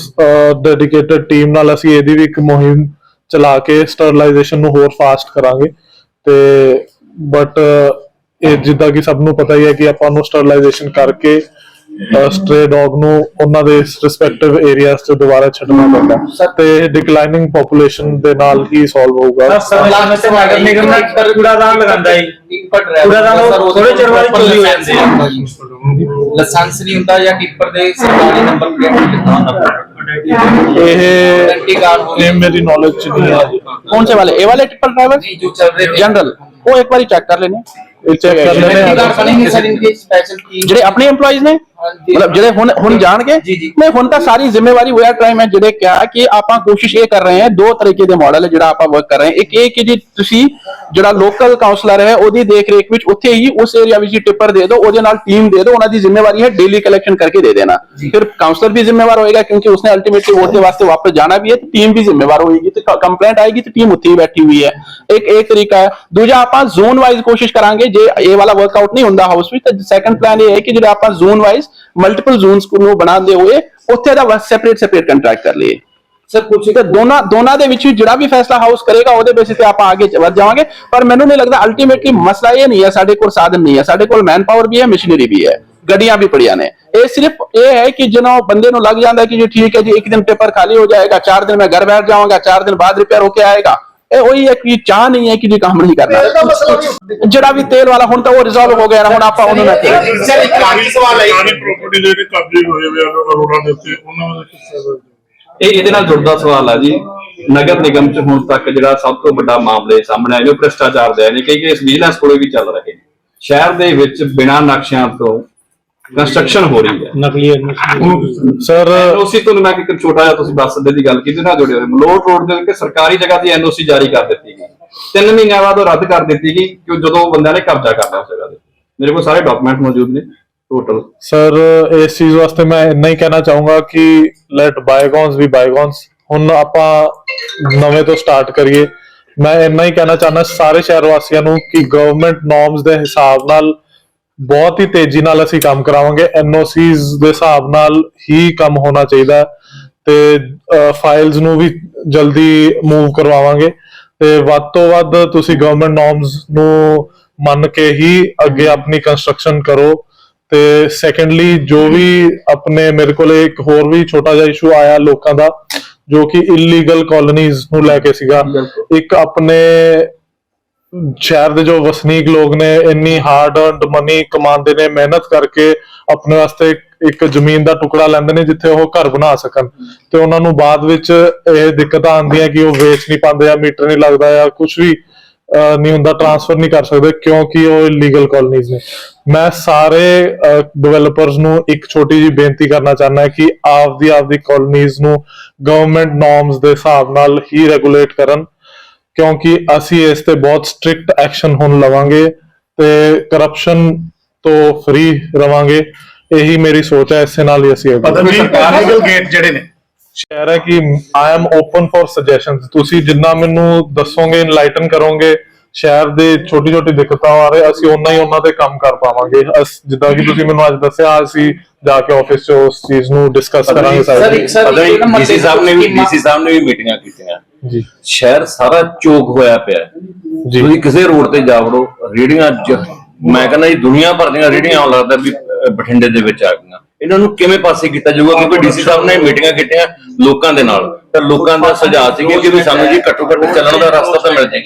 ਡੈਡੀਕੇਟਡ ਟੀਮ ਨਾਲ ਅਸੀਂ ਇਹਦੀ ਵੀ ਇੱਕ ਮੁਹਿੰਮ ਚਲਾ ਕੇ ਸਟਰਲਾਈਜੇਸ਼ਨ ਨੂੰ ਹੋਰ ਫਾਸਟ ਕਰਾਂਗੇ। ਤੇ ਬਟ ਇਹ ਜਿੱਦਾਂ ਕਿ ਸਭ ਨੂੰ ਪਤਾ ਹੀ ਹੈ ਕਿ ਆਪਾਂ ਨੂੰ ਸਟਰਲਾਈਜੇਸ਼ਨ ਕਰਕੇ ਸਟ੍ਰੇ ਡੌਗ ਨੂੰ ਉਹਨਾਂ ਦੇ ਰਿਸਪੈਕਟਿਵ ਏਰੀਆਜ਼ 'ਚ ਦੁਬਾਰਾ ਛੱਡਣਾ ਪੈਂਦਾ ਤੇ ਡਿਕਲਾਈਨਿੰਗ ਪੋਪੂਲੇਸ਼ਨ ਦੇ ਨਾਲ ਹੀ ਸੋਲਵ ਹੋਊਗਾ। ਨਗਰ ਨਿਗਮ ਦਾ ਪਰ ਕੂੜਾਦਾਨ ਲਗਾਉਂਦਾ ਹੈ ਕੂੜਾਦਾਨ ਥੋੜੇ ਚਿਰ ਬਾਅਦ ਚੋਰੀ ਹੋ ਜਾਂਦੇ ਆ ਲਾਇਸੈਂਸ ਨਹੀਂ ਹੁੰਦਾ ਜਾਂ ਟਿੱਪਰ ਦੇ ਸਰਕਾਰੀ ਨੰਬਰ ਪਲੇਟ ਨਹੀਂ ਲਿਖਣਾ ਹੁੰਦਾ ਇਹ ਇਹ ਮੇਰੀ ਨੌਲੇਜ ਚ ਨਹੀਂ ਹੈ ਜੀ कौन से वाले ए वाले टिप्पर ड्राइवर नहीं जो चल रहे थे जनरल वो एक बार चेक कर लेने ਇਹ ਚੈੱਕ ਕਰ ਲੈਣੇ गारंटी कार्ड ਆ बनेंगे सर इनके स्पेशल टीम ਜਿਹੜੇ ਆਪਣੇ EMPLOYEES ਨੇ ਹਾਂਜੀ। ਮਤਲਬ ਜਿਹੜੇ ਹੁਣ ਹੁਣ ਜਾਣਗੇ। ਨਹੀਂ ਹੁਣ ਤਾਂ ਸਾਰੀ ਜ਼ਿੰਮੇਵਾਰੀ ਹੋਇਆ ਟਾਈਮ ਹੈ ਜਿਹੜੇ ਕਿਹਾ ਕਿ ਆਪਾਂ ਕੋਸ਼ਿਸ਼ ਇਹ ਕਰ ਰਹੇ ਹਾਂ ਦੋ ਤਰੀਕੇ ਦੇ ਮਾਡਲ ਹੈ ਜਿਹੜਾ ਆਪਾਂ ਵਰਕ ਕਰ ਰਹੇ ਹਾਂ। ਇੱਕ ਇਹ ਕਿ ਜੀ ਤੁਸੀਂ ਜਿਹੜਾ ਲੋਕਲ ਕਾਉਂਸਲਰ ਹੈ ਉਹਦੀ ਦੇਖ ਰੇਖ ਵਿੱਚ ਉੱਥੇ ਹੀ ਉਸ ਏਰੀਆ ਵਿੱਚ ਟਿੱਪਰ ਦੇ ਦਿਓ ਉਹਦੇ ਨਾਲ ਟੀਮ ਦੇ ਦਿਓ ਉਹਨਾਂ ਦੀ ਜ਼ਿੰਮੇਵਾਰੀ ਹੈ ਡੇਲੀ ਕਲੈਕਸ਼ਨ ਕਰਕੇ ਦੇ ਦੇਣਾ। ਫਿਰ ਕਾਉਂਸਲਰ ਵੀ ਜ਼ਿੰਮੇਵਾਰ ਹੋਏਗਾ ਕਿਉਂਕਿ ਉਸਨੇ ਅਲਟੀਮੇਟਲੀ ਵੋਟ ਦੇ ਵਾਸਤੇ ਵਾਪਸ ਜਾਣਾ ਵੀ ਹੈ ਤੇ ਟੀਮ ਵੀ ਜ਼ਿੰਮੇਵਾਰ ਹੋਏਗੀ ਤੇ ਕੰਪਲੇਂਟ ਆਏਗੀ ਤੇ ਟੀਮ ਉੱਥੇ ਹੀ ਬੈਠੀ ਹੋਈ ਹੈ। ਇੱਕ ਇੱਕ ਤਰੀਕਾ ਹੈ। ਦੂਜਾ ਆਪਾਂ ਜ਼ੋਨ ਵਾਈਜ਼ ਕੋਸ਼ਿਸ਼ ਕਰਾਂਗੇ ਜੇ ਇਹ ਵਾਲਾ ਵਰਕਆਊਟ ਨਹੀਂ ਹੁੰਦਾ ਹਾਊਸ ਵਿੱਚ ਤਾਂ ਸੈਕੰਡ ਪਲਾਨ ਇਹ ਹੈ ਕਿ ਜਿਹੜਾ ਆਪਾਂ ਜ਼ੋਨ ਵਾਈਜ਼ ਮਲਟੀਪਲ ਜ਼ੋਨਸ ਨੂੰ ਬਣਾਉਂਦੇ ਹੋਏ ਉੱਥੇ ਦਾ ਸੈਪਰੇਟ ਸੈਪਰੇਟ ਕੰਟਰੈਕਟ ਕਰ ਲਈਏ। ਸਰ ਕੁਝ ਤੇ ਦੋਨਾਂ ਦੋਨਾਂ ਦੇ ਵਿੱਚ ਜਿਹੜਾ ਵੀ ਫੈਸਲਾ ਹਾਊਸ ਕਰੇਗਾ ਉਹਦੇ ਬੇਸਿਸ ਤੇ ਆਪਾਂ ਅੱਗੇ ਵਧ ਜਾਵਾਂਗੇ। ਪਰ ਮੈਨੂੰ ਨਹੀਂ ਲੱਗਦਾ ਅਲਟੀਮੇਟਲੀ ਮਸਲਾ ਇਹ ਨਹੀਂ ਹੈ ਸਾਡੇ ਕੋਲ ਸਾਧਨ ਨਹੀਂ ਹੈ ਸਾਡੇ ਕੋਲ ਮੈਨ ਪਾਵਰ ਵੀ ਹੈ ਮਸ਼ੀਨਰੀ ਵੀ ਹੈ ਗੱਡੀਆਂ ਵੀ ਪੜੀਆਂ ਨੇ। ਇਹ ਸਿਰਫ ਇਹ ਹੈ ਕਿ ਜਦੋਂ ਬੰਦੇ ਨੂੰ ਲੱਗ ਜਾਂਦਾ ਕਿ ਜੀ ਠੀਕ ਹੈ ਜੀ ਇੱਕ ਦਿਨ ਪੇਪਰ ਖਾਲੀ ਹੋ ਜਾਏਗਾ ਚਾਰ ਦਿਨ ਮੈਂ ਘਰ ਬੈਠ ਜਾਵਾਂਗਾ ਚਾਰ ਦਿਨ ਬਾਅਦ ਰਿਪੇਅਰ ਹੋ ਕੇ ਆਏਗਾ। ਇਹ ਉਹੀ ਹੈ ਕਿ ਚਾਹ ਨਹੀਂ ਹੈ ਕਿ ਜੀ ਕੰਮ ਨਹੀਂ ਕਰਨਾ। ਜਿਹੜਾ ਵੀ ਤੇਲ ਵਾਲਾ ਹੁਣ ਤਾਂ ਉਹ ਰਿਜ਼ੋਲਵ ਹੋ ਗਿਆ ਨਾ ਹੁਣ ਆਪਾਂ ਉਹਨਾਂ ਨਾਲ ਇਹ ਇਹਦੇ ਨਾਲ ਜੁੜਦਾ ਸਵਾਲ ਆ ਜੀ। ਨਗਰ ਨਿਗਮ ਚ ਹੁਣ ਤੱਕ ਜਿਹੜਾ ਸਭ ਤੋਂ ਵੱਡਾ ਮਾਮਲੇ ਸਾਹਮਣੇ ਆਇਆ ਉਹ ਭ੍ਰਿਸ਼ਟਾਚਾਰ ਦੇ ਨੇ। ਕਈ ਕੇਸ ਵਿਜੀਲੈਂਸ ਕੋਲੇ ਵੀ ਚੱਲ ਰਹੇ ਨੇ। ਸ਼ਹਿਰ ਦੇ ਵਿੱਚ ਬਿਨਾਂ ਨਕਸ਼ਿਆਂ ਤੋਂ ਕੰਸਟਰਕਸ਼ਨ ਹੋ ਰਹੀ ਹੈ। ਨਕਲੀ ਸਰ ਐਨਓਸੀ ਤੋਂ ਮੈਂ ਇੱਕ ਛੋਟਾ ਜਿਹਾ ਤੁਸੀਂ ਬੱਸ ਅੱਡੇ ਦੀ ਗੱਲ ਕੀਤੀ ਨਾਲ ਜੁੜੇ ਹੋਏ। ਮਲੋਟ ਰੋਡ ਦੇ ਉੱਤੇ ਸਰਕਾਰੀ ਜਗ੍ਹਾ ਦੀ ਐਨਓਸੀ ਜਾਰੀ ਕਰ ਦਿੱਤੀ ਗਈ। ਤਿੰਨ ਮਹੀਨਿਆਂ ਬਾਅਦ ਉਹ ਰੱਦ ਕਰ ਦਿੱਤੀ ਗਈ ਕਿ ਜਦੋਂ ਬੰਦਿਆਂ ਨੇ ਕਬਜ਼ਾ ਕਰਨਾ ਉਸ ਜਗ੍ਹਾ ਦੇ ਮੇਰੇ ਕੋਲ ਸਾਰੇ ਡਾਕੂਮੈਂਟ ਮੌਜੂਦ ਨੇ ਟੋਟਲ ਸਰ ਇਸ ਚੀਜ਼ ਵਾਸਤੇ ਮੈਂ ਇੰਨਾ ਹੀ ਕਹਿਣਾ ਚਾਹੂੰਗਾ ਕਿ ਲੈਟ ਬਾਈਗੋਨਸ ਵੀ ਬਾਈਗੋਨਸ ਹੁਣ ਆਪਾਂ ਨਵੇਂ ਤੋਂ ਸਟਾਰਟ ਕਰੀਏ। ਮੈਂ ਇੰਨਾ ਹੀ ਕਹਿਣਾ ਚਾਹਨਾ ਸਾਰੇ ਸ਼ਹਿਰ ਵਾਸੀਆਂ ਨੂੰ ਕਿ ਗਵਰਨਮੈਂਟ ਨੋਰਮਸ ਦੇ ਹਿਸਾਬ ਨਾਲ ਬਹੁਤ ਹੀ ਤੇਜ਼ੀ ਨਾਲ ਅਸੀਂ ਕੰਮ ਕਰਾਵਾਂਗੇ। ਐਨਓਸੀਜ਼ ਦੇ ਹਿਸਾਬ ਨਾਲ ਹੀ ਕੰਮ ਹੋਣਾ ਚਾਹੀਦਾ ਤੇ ਫਾਈਲਸ ਨੂੰ ਵੀ ਜਲਦੀ ਮੂਵ ਕਰਵਾਵਾਂਗੇ। ਤੇ ਵੱਧ ਤੋਂ ਵੱਧ ਤੁਸੀਂ ਗਵਰਨਮੈਂਟ ਨੋਰਮਸ ਨੂੰ ਮੰਨ ਕੇ ਹੀ ਅੱਗੇ ਆਪਣੀ ਕੰਸਟਰਕਸ਼ਨ ਕਰੋ। ਤੇ ਸੈਕੰਡਲੀ ਜੋ ਵੀ ਆਪਣੇ ਮੇਰੇ ਕੋਲ ਇੱਕ ਹੋਰ ਵੀ ਛੋਟਾ ਜਿਹਾ ਇਸ਼ੂ ਆਇਆ ਲੋਕਾਂ ਦਾ ਜੋ ਕਿ ਇਲੀਗਲ ਕਾਲੋਨੀਜ਼ ਨੂੰ ਲੈ ਕੇ ਸੀਗਾ। ਇੱਕ ਆਪਣੇ ਸ਼ਹਿਰ ਦੇ ਜੋ ਵਸਨੀਕ ਲੋਕ ਨੇ, ਇੰਨੀ ਹਾਰਡ ਅਰਨਡ ਮਨੀ ਕਮਾਉਂਦੇ ਨੇ, ਮਿਹਨਤ ਕਰਕੇ ਆਪਣੇ ਵਾਸਤੇ ਇੱਕ ਜ਼ਮੀਨ ਦਾ ਟੁਕੜਾ ਲੈਂਦੇ ਨੇ ਜਿੱਥੇ ਉਹ ਘਰ ਬਣਾ ਸਕਣ। ਤੇ ਉਹਨਾਂ ਨੂੰ ਬਾਅਦ ਵਿੱਚ ਇਹ ਦਿੱਕਤਾਂ ਆਉਂਦੀਆਂ ਕਿ ਉਹ ਵੇਚ ਨਹੀਂ ਪਾਉਂਦੇ ਜਾਂ ਮੀਟਰ ਨਹੀਂ ਲੱਗਦਾ ਜਾਂ ਕੁਝ ਵੀ ਨਹੀਂ ਹੁੰਦਾ ਟ੍ਰਾਂਸਫਰ ਨਹੀਂ ਕਰ ਸਕਦੇ ਕਿਉਂਕਿ ਉਹ ਇਲੀਗਲ ਕਾਲੋਨੀਜ਼ ਨੇ। ਮੈਂ ਸਾਰੇ ਡਿਵੈਲਪਰਸ ਨੂੰ ਇੱਕ ਛੋਟੀ ਜੀ ਬੇਨਤੀ ਕਰਨਾ ਚਾਹੁੰਦਾ ਹਾਂ ਕਿ ਆਪਦੀ ਆਪਦੀ ਕਾਲੋਨੀਜ਼ ਨੂੰ ਗਵਰਨਮੈਂਟ ਨੋਰਮਸ ਦੇ ਹਿਸਾਬ ਨਾਲ ਹੀ ਰੈਗੂਲੇਟ ਕਰਨ। ਕਿਉਂਕਿ ਅਸੀਂ ਇਸ ਤੇ ਬਹੁਤ ਸਟ੍ਰਿਕਟ ਐਕਸ਼ਨ ਹੁਣ ਲਵਾਂਗੇ ਤੇ ਕਰਪਸ਼ਨ ਤੋਂ ਫ੍ਰੀ ਰਵਾਂਗੇ ਇਹੀ ਮੇਰੀ ਸੋਚ ਹੈ ਇਸੇ ਨਾਲ ਹੀ ਅਸੀਂ ਅੱਗੇ ਲੀਗਲ ਗੇਟ ਜਿਹੜੇ ਨੇ। ਸ਼ਹਿਰ ਹੈ ਕਿ I am open for suggestions ਤੁਸੀਂ ਜਿੰਨਾ ਮੈਨੂੰ ਦੱਸੋਗੇ ਇਨਲਾਈਟਨ ਕਰੋਗੇ ਸ਼ਹਿਰ ਦੇ ਛੋਟੀ ਛੋਟੀ ਦਿੱਕਤਾਂ ਬਾਰੇ ਅਸੀਂ ਉਹਨਾਂ ਹੀ ਉਹਨਾਂ ਤੇ ਕੰਮ ਕਰ ਪਾਵਾਂਗੇ। ਅਸ- ਜਿੱਦਾਂ ਕਿ ਤੁਸੀਂ ਮੈਨੂੰ ਅੱਜ ਦੱਸਿਆ ਅਸੀਂ ਜਾ ਕੇ ਆਫਿਸ 'ਚ ਉਸ ਚੀਜ਼ ਨੂੰ ਡਿਸਕਸ ਕਰਾਂਗੇ ਸਰ ਸਾਰੇ। ਇੱਕ ਸਰ ਇੱਕ ਡੀਸੀ ਸਾਹਿਬ ਨੇ ਵੀ ਡੀਸੀ ਸਾਹਿਬ ਨੇ ਵੀ ਮੀਟਿੰਗਾਂ ਕੀਤੀਆਂ। ਜੀ। ਸ਼ਹਿਰ ਸਾਰਾ ਚੋਕ ਹੋਇਆ ਪਿਆ। ਜੀ। ਤੁਸੀਂ ਕਿਸੇ ਰੋਡ ਤੇ ਜਾ ਵੜੋ ਰੇੜੀਆਂ ਮੈਂ ਕਹਿੰਦਾ ਜੀ ਦੁਨੀਆ ਭਰ ਦੀਆਂ ਰੇੜੀਆਂ ਆਉਣ ਲੱਗਦਾ ਵੀ ਬਠਿੰਡੇ ਦੇ ਵਿੱਚ ਆ ਗਈਆਂ। ਇਹਨਾਂ ਨੂੰ ਕਿਵੇਂ ਪਾਸੇ ਕੀਤਾ ਜਾਊਗਾ? ਕਿਉਂਕਿ ਡੀਸੀ ਸਾਹਿਬ ਨੇ ਮੀਟਿੰਗਾਂ ਕੀਤੀਆਂ ਲੋਕਾਂ ਦੇ ਨਾਲ। ਤਾਂ ਲੋਕਾਂ ਦਾ ਸੁਝਾਅ ਸੀ ਕਿ ਵੀ ਸਾਨੂੰ ਜੀ ਘੱਟੋ ਘੱਟ ਚੱਲਣ ਦਾ ਰਸਤਾ ਤਾਂ ਮਿਲ ਜਾਏ।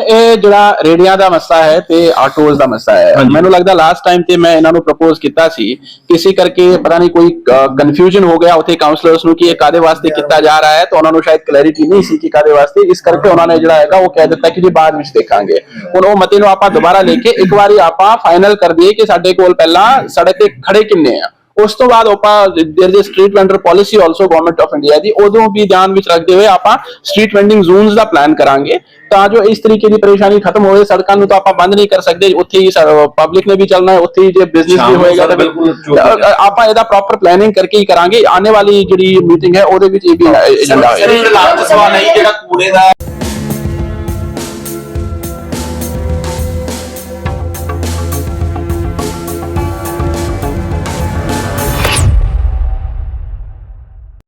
ਇਹ ਜਿਹੜਾ ਰੇੜੀਆਂ ਦਾ ਮਸਲਾ ਹੈ ਤੇ ਆਟੋਜ਼ ਦਾ ਮਸਲਾ ਹੈ। ਮੈਨੂੰ ਲੱਗਦਾ ਲਾਸਟ ਟਾਈਮ ਤੇ ਮੈਂ ਇਹਨਾਂ ਨੂੰ ਪ੍ਰਪੋਜ਼ ਕੀਤਾ ਸੀ। ਕਿਸੇ ਕਰਕੇ ਪਤਾ ਨਹੀਂ ਕੋਈ ਕਨਫਿਊਜ਼ਨ ਹੋ ਗਿਆ ਉੱਥੇ ਕਾਉਂਸਲਰਸ ਨੂੰ ਕਿ ਇਹ ਕਾਦੇ ਵਾਸਤੇ ਕੀਤਾ ਜਾ ਰਿਹਾ ਹੈ ਤਾਂ ਉਹਨਾਂ ਨੂੰ ਸ਼ਾਇਦ ਕਲੈਰਿਟੀ ਨਹੀਂ ਸੀ ਕਿ ਕਾਦੇ ਵਾਸਤੇ। ਇਸ ਕਰਕੇ ਉਹਨਾਂ ਨੇ ਜਿਹੜਾ ਹੈਗਾ ਉਹ ਕਹਿ ਦਿੱਤਾ ਕਿ ਜੀ ਬਾਅਦ ਵਿੱਚ ਦੇਖਾਂਗੇ। ਹੁਣ ਉਹ ਮਤੇ ਨੂੰ ਆਪਾਂ ਦੁਬਾਰਾ ਲੈ ਕੇ ਇੱਕ ਵਾਰੀ ਆਪਾਂ ਫਾਈਨਲ ਕਰ ਦਈਏ ਕਿ ਸਾਡੇ ਕੋਲ ਪਹਿਲਾਂ ਸੜਕ ਤੇ ਖੜੇ ਕਿੰਨੇ ਆ। ਉਸ ਤੋਂ ਬਾਅਦ ਆਪਾਂ there is street vendor policy also government of India ਦੀ ਉਦੋਂ ਵੀ ਧਿਆਨ ਵਿੱਚ ਰੱਖਦੇ ਹੋਏ ਆਪਾਂ ਸਟਰੀਟ ਵੈਂਡਿੰਗ ਜ਼ੋਨਸ ਦਾ ਪਲਾਨ ਕਰਾਂਗੇ। ਤਾਂ ਜੋ ਇਸ ਤਰੀਕੇ ਦੀ ਪਰੇਸ਼ਾਨੀ ਖਤਮ ਹੋਵੇ ਸੜਕਾਂ ਨੂੰ ਤਾਂ ਆਪਾਂ ਬੰਦ ਨਹੀਂ ਕਰ ਸਕਦੇ ਉੱਥੇ ਹੀ ਪਬਲਿਕ ਨੇ ਵੀ ਚੱਲਣਾ ਹੈ ਉੱਥੇ ਹੀ ਜੇ ਬਿਜ਼ਨਸ ਵੀ ਹੋਏਗਾ ਸਰ ਤਾਂ ਬਿਲਕੁਲ ਆਪਾਂ ਇਹਦਾ ਪ੍ਰੋਪਰ ਪਲੈਨਿੰਗ ਕਰਕੇ ਹੀ ਕਰਾਂਗੇ। ਆਉਣੇ ਵਾਲੀ ਜਿਹੜੀ ਮੀਟਿੰਗ ਹੈ ਉਹਦੇ ਵਿੱਚ ਇਹ ਵੀ ਏਜੰਡਾ ਸਰ ਹੋਏਗਾ ਇਹ ਲਾਸਟ ਸਵਾਲ ਹੈ ਜਿਹੜਾ ਕੂੜੇ ਦਾ